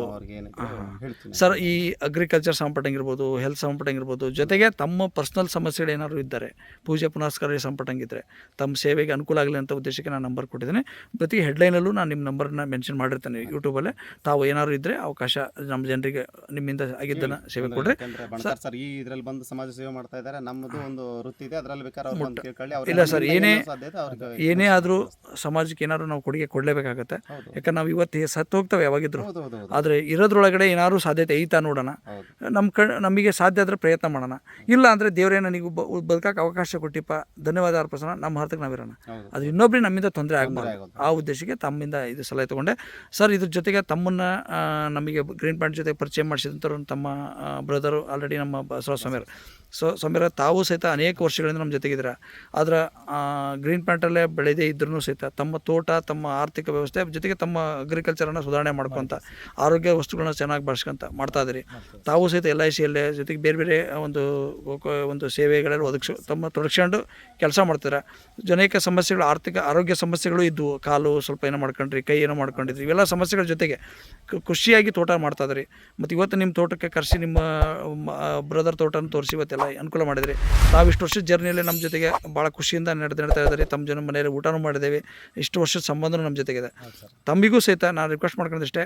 ಸರ್ ಈ ಅಗ್ರಿಕಲ್ಚರ್ ಸಂಪಟಂಗಿರ್ಬೋದು ಹೆಲ್ತ್ ಸಂಪಟಂಗಿರ್ಬೋದು ಜೊತೆಗೆ ತಮ್ಮ ಪರ್ಸನಲ್ ಸಮಸ್ಯೆಗಳು ಏನಾದ್ರು ಇದ್ದರೆ ಪೂಜೆ ಪುನಸ್ಕಾರ ಸಂಪಟಂಗಿದ್ರೆ ತಮ್ಮ ಸೇವೆಗೆ ಅನುಕೂಲ ಆಗಲಿ ಅಂತ ಉದ್ದೇಶಕ್ಕೆ ನಾನು ನಂಬರ್ ಕೊಟ್ಟಿದ್ದೇನೆ. ಪ್ರತಿ ಹೆಡ್ಲೈನಲ್ಲೂ ನಾನು ನಿಮ್ಮ ನಂಬರ್ನ ಮೆನ್ಷನ್ ಮಾಡಿರ್ತೇನೆ ಯೂಟ್ಯೂಬಲ್ಲೇ ತಾವು ಏನಾದ್ರು ಇದ್ದರೆ ಅವಕಾಶ ನಮ್ಮ ಜನರಿಗೆ ನಿಮ್ಮಿಂದ ಆಗಿದ್ದನ್ನ ಸೇವೆ ಕೊಡ್ರಿ. ಸರ್. ಈ ಇದ್ರಲ್ಲಿ ಬಂದು ಸಮಾಜ ಸೇವೆ ಮಾಡ್ತಾ ಇದ್ದಾರೆ. ನಮ್ಮದು ಒಂದು ವೃತ್ತಿ ಇದೆ. ಅದ್ರಲ್ಲಿ ಬೇಕಾದ್ರೆ ಅವ್ರು ಬಂದು ಕೇಳ್ಕೊಳ್ಳಿ. ಅವ್ರಿಗೆ ಇಲ್ಲ ಸರ್, ಏನೇ- ಏನೋ ಸಾಧ್ಯತೆ ಅವ್ರಿಗೆ ಏನೇ ಆದ್ರೂ ಸಮಾಜಕ್ಕೆ ಏನಾದ್ರು ನಾವು ಕೊಡುಗೆ ಕೊಡಲೇಬೇಕಾಗತ್ತೆ. ಯಾಕಂದ್ರೆ ನಾವು ಇವತ್ತು ಸತ್ತು ಹೋಗ್ತವೆ ಯಾವಾಗಿದ್ರು. ಆದ್ರೆ ಹೌದು ಹೌದು. ಆದರೆ ಇರೋದ್ರೊಳಗಡೆ ಏನಾದ್ರು ಸಾಧ್ಯತೆ ಐತಾ ನೋಡೋಣ. ಹೌದು. ನಮ್ಮ ಕ ನಮಗೆ ಸಾಧ್ಯ ಆದ್ರೆ ಪ್ರಯತ್ನ ಮಾಡೋಣ. ಇಲ್ಲ ಅಂದ್ರೆ ದೇವರೇ ನನಗೆ ಬದುಕಕ್ಕೆ ಅವಕಾಶ ಕೊಟ್ಟಿಪ್ಪ ಧನ್ಯವಾದ ಅರ್ಪಿಸೋಣ ನಮ್ಮ ಹರ್ತಕ್ಕೆ ನಾವಿರೋಣ ಹೌದು. ಅದು ಇನ್ನೊಬ್ರಿಗೆ ನಮ್ಮಿಂದ ತೊಂದರೆ ಆಗಬಾರ್ದು. ಆ ಉದ್ದೇಶಕ್ಕೆ ತಮ್ಮಿಂದ ಇದು ಸಲಹೆ ತೊಗೊಂಡೆ. ಸರ್ ಇದ್ರ ಜೊತೆಗೆ ತಮ್ಮನ್ನ ನಮಗೆ ಗ್ರೀನ್ ಪ್ಯಾಂಟ್ ಜೊತೆ ಪರಿಚಯ ಮಾಡಿಸಿದಂಥವ್ರು ತಮ್ಮ ಬ್ರದರು ಆಲ್ರೆಡಿ ನಮ್ಮ ಬಸವ ಸಮೀರ್ ಸೊ ಸಮೀರ ತಾವು ಸಹಿತ ಅನೇಕ ವರ್ಷಗಳಿಂದ ನಮ್ಮ ಜೊತೆಗಿದ್ದೀರ ಆದರೆ ಗ್ರೀನ್ ಪ್ಯಾಂಟಲ್ಲೇ ಬೆಳೆದೇ ಇದ್ರೂ ಸಹಿತ ತಮ್ಮ ತೋಟ ತಮ್ಮ ಆರ್ಥಿಕ ವ್ಯವಸ್ಥೆ ಜೊತೆಗೆ ತಮ್ಮ ಅಗ್ರಿಕಲ್ಚರನ್ನು ಸುಧಾರಣೆ ಮಾಡ್ಕೊತ ಆರೋಗ್ಯ ವಸ್ತುಗಳನ್ನ ಚೆನ್ನಾಗಿ ಬಳಸ್ಕೊಂತ ಮಾಡ್ತಾ ಇದ್ದೀರಿ ತಾವು ಸಹಿತ ಎಲ್ ಐ ಸಿಯಲ್ಲೇ ಜೊತೆಗೆ ಬೇರೆ ಬೇರೆ ಒಂದು ಒಂದು ಸೇವೆಗಳಲ್ಲಿ ಒದಗಿಸ್ ತಮ್ಮ ತೊಡಗಿಸ್ಕೊಂಡು ಕೆಲಸ ಮಾಡ್ತಾರೆ ಅನೇಕ ಸಮಸ್ಯೆಗಳು ಆರ್ಥಿಕ ಆರೋಗ್ಯ ಸಮಸ್ಯೆಗಳು ಇದ್ವು. ಕಾಲು ಸ್ವಲ್ಪ ಏನೋ ಮಾಡ್ಕೊಂಡ್ರಿ ಕೈ ಏನೋ ಮಾಡ್ಕೊಂಡಿದ್ರಿ. ಇವೆಲ್ಲ ಸಮಸ್ಯೆಗಳ ಜೊತೆಗೆ ಖುಷಿಯಾಗಿ ತೋಟ ಮಾಡ್ತಾ ಇದ್ರಿ. ಮತ್ತು ಇವತ್ತು ನಿಮ್ಮ ತೋಟಕ್ಕೆ ಕರೆಸಿ ನಿಮ್ಮ ಬ್ರದರ್ ತೋಟನ ತೋರಿಸಿ ಇವತ್ತೆಲ್ಲ ಅನುಕೂಲ ಮಾಡಿದ್ರಿ. ತಾವು ಇಷ್ಟು ವರ್ಷದ ಜರ್ನಿಯಲ್ಲಿ ನಮ್ಮ ಜೊತೆಗೆ ಭಾಳ ಖುಷಿಯಿಂದ ನಡೆದು ನಡ್ತಾ ಇದ್ದಾರೆ ತಮ್ಮ ಜನ ಮನೆಯಲ್ಲಿ ಊಟನೂ ಮಾಡಿದ್ದೇವೆ ಇಷ್ಟು ವರ್ಷದ ಸಂಬಂಧನೂ ನಮ್ಮ ಜೊತೆಗಿದೆ ತಮ್ಮಿಗೂ ಸಹಿತ ನಾನು ರಿಕ್ವೆಸ್ಟ್ ಮಾಡ್ಕೊಂಡಿಷ್ಟೇ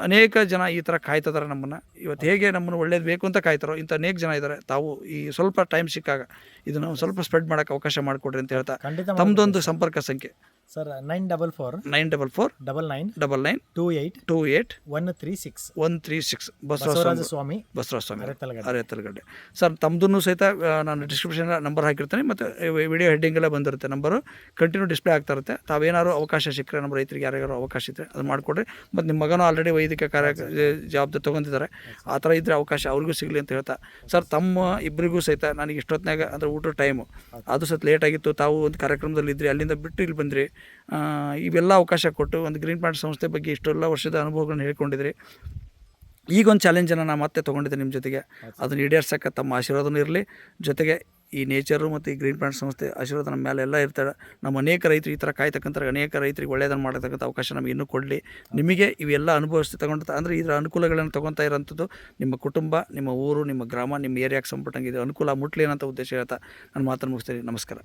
ಅನೇಕ ಜನ ಈ ಥರ ಕಾಯ್ತಿದ್ದಾರೆ ನಮ್ಮನ್ನು. ಇವತ್ತು ಹೇಗೆ ನಮ್ಮನ್ನು ಒಳ್ಳೇದು ಬೇಕು ಅಂತ ಕಾಯ್ತಾರೋ ಇಂಥ ಅನೇಕ ಜನ ಇದ್ದಾರೆ ತಾವು ಈ ಸ್ವಲ್ಪ ಟೈಮ್ ಸಿಕ್ಕಾಗ ಇದನ್ನು ಸ್ವಲ್ಪ ಸ್ಪ್ರೆಡ್ ಮಾಡೋಕ್ಕೆ ಅವಕಾಶ ಮಾಡಿಕೊಡ್ರಿ ಅಂತ ಹೇಳ್ತಾ ತಮ್ಮದೊಂದು ಸಂಪರ್ಕ ಸಂಖ್ಯೆ. Sir nine double four nine double four double nine double nine two eight two eight one three six one three six Basavaraja Swamy Basavaraja Swamy Aretalagade. Aretalagadde. Sir ತಮ್ಮದನ್ನು ಸಹಿತ ನಾನು ಡಿಸ್ಕ್ರಿಪ್ಷನ್ ನಂಬರ್ ಹಾಕಿರ್ತೀನಿ ಮತ್ತು ವಿಡಿಯೋ ಹೆಡ್ಡಿಂಗ್ ಎಲ್ಲ ಬಂದಿರುತ್ತೆ number continue display ಆಗ್ತಾ ಇರುತ್ತೆ. ತಾವೇನಾದ್ರು ಅವಕಾಶ ಸಿಕ್ಕರೆ ನಮ್ಮ ರೈತರಿಗೆ ಯಾರ್ಯಾರು ಅವಕಾಶ ಇದ್ದರೆ ಅದು ಮಾಡಿಕೊಡ್ರಿ. ಮತ್ತು ನಿಮ್ಮ ಮಗನೂ ಆಲ್ರೆಡಿ ವೈದಿಕ ಕಾರ್ಯ ಜವಾಬ್ದಾರಿ ತೊಗೊಂಡಿದ್ದಾರೆ. ಆ ಥರ ಇದ್ದರೆ ಅವಕಾಶ ಅವ್ರಿಗೂ ಸಿಗಲಿ ಅಂತ ಹೇಳ್ತಾ. ಸರ್ ತಮ್ಮ ಇಬ್ಬರಿಗೂ ಸಹಿತ ನನಗೆ ಇಷ್ಟೊತ್ತಿನಾಗ ಅಂದರೆ ಊಟದ ಟೈಮು ಅದು ಸಹಿತ ಲೇಟ್ ಆಗಿತ್ತು. ತಾವು ಒಂದು ಕಾರ್ಯಕ್ರಮದಲ್ಲಿ ಇದ್ರಿ ಅಲ್ಲಿಂದ ಬಿಟ್ಟು ಇಲ್ಲಿ ಬಂದ್ರಿ. ಇವೆಲ್ಲ ಅವಕಾಶ ಕೊಟ್ಟು ಒಂದು ಗ್ರೀನ್ ಪ್ಲಾಂಟ್ ಸಂಸ್ಥೆ ಬಗ್ಗೆ ಇಷ್ಟೆಲ್ಲ ವರ್ಷದ ಅನುಭವಗಳನ್ನ ಹೇಳ್ಕೊಂಡಿದ್ರಿ. ಈಗ ಒಂದು ಚಾಲೆಂಜನ್ನು ನಾನು ಮತ್ತೆ ತೊಗೊಂಡಿದ್ದೆ ನಿಮ್ಮ ಜೊತೆಗೆ. ಅದನ್ನು ಈಡೇರ್ಸಕ್ಕೆ ತಮ್ಮ ಆಶೀರ್ವಾದನೂ ಇರಲಿ. ಜೊತೆಗೆ ಈ ನೇಚರು ಮತ್ತು ಈ ಗ್ರೀನ್ ಪ್ಲಾಂಟ್ ಸಂಸ್ಥೆ ಆಶೀರ್ವಾದ ನಮ್ಮ ಮೇಲೆ ಎಲ್ಲ ಇರ್ತಾರೆ ನಮ್ಮ ಅನೇಕ ರೈತರು ಈ ಥರ ಕಾಯ್ತಕ್ಕಂಥ ಅನೇಕ ರೈತರಿಗೆ ಒಳ್ಳೆಯದನ್ನು ಮಾಡತಕ್ಕಂಥ ಅವಕಾಶ ನಮಗೆ ಇನ್ನೂ ಕೊಡಲಿ. ನಿಮಗೆ ಇವೆಲ್ಲ ಅನುಭವಿಸಿ ತಗೊಂಡ ಅಂದರೆ ಇದರ ಅನುಕೂಲಗಳನ್ನು ತೊಗೊತಾ ಇರೋಂಥದ್ದು ನಿಮ್ಮ ಕುಟುಂಬ ನಿಮ್ಮ ಊರು ನಿಮ್ಮ ಗ್ರಾಮ ನಿಮ್ಮ ಏರಿಯಾಕ್ಕೆ ಸಂಪಟ್ಟಂಗೆ ಇದು ಅನುಕೂಲ ಮುಟ್ಲಿ ಅನ್ನೋಂಥ ಉದ್ದೇಶ ಹೇಳ್ತಾ ನಾನು ಮಾತನ್ನು ಮುಗಿಸ್ತೀನಿ. ನಮಸ್ಕಾರ.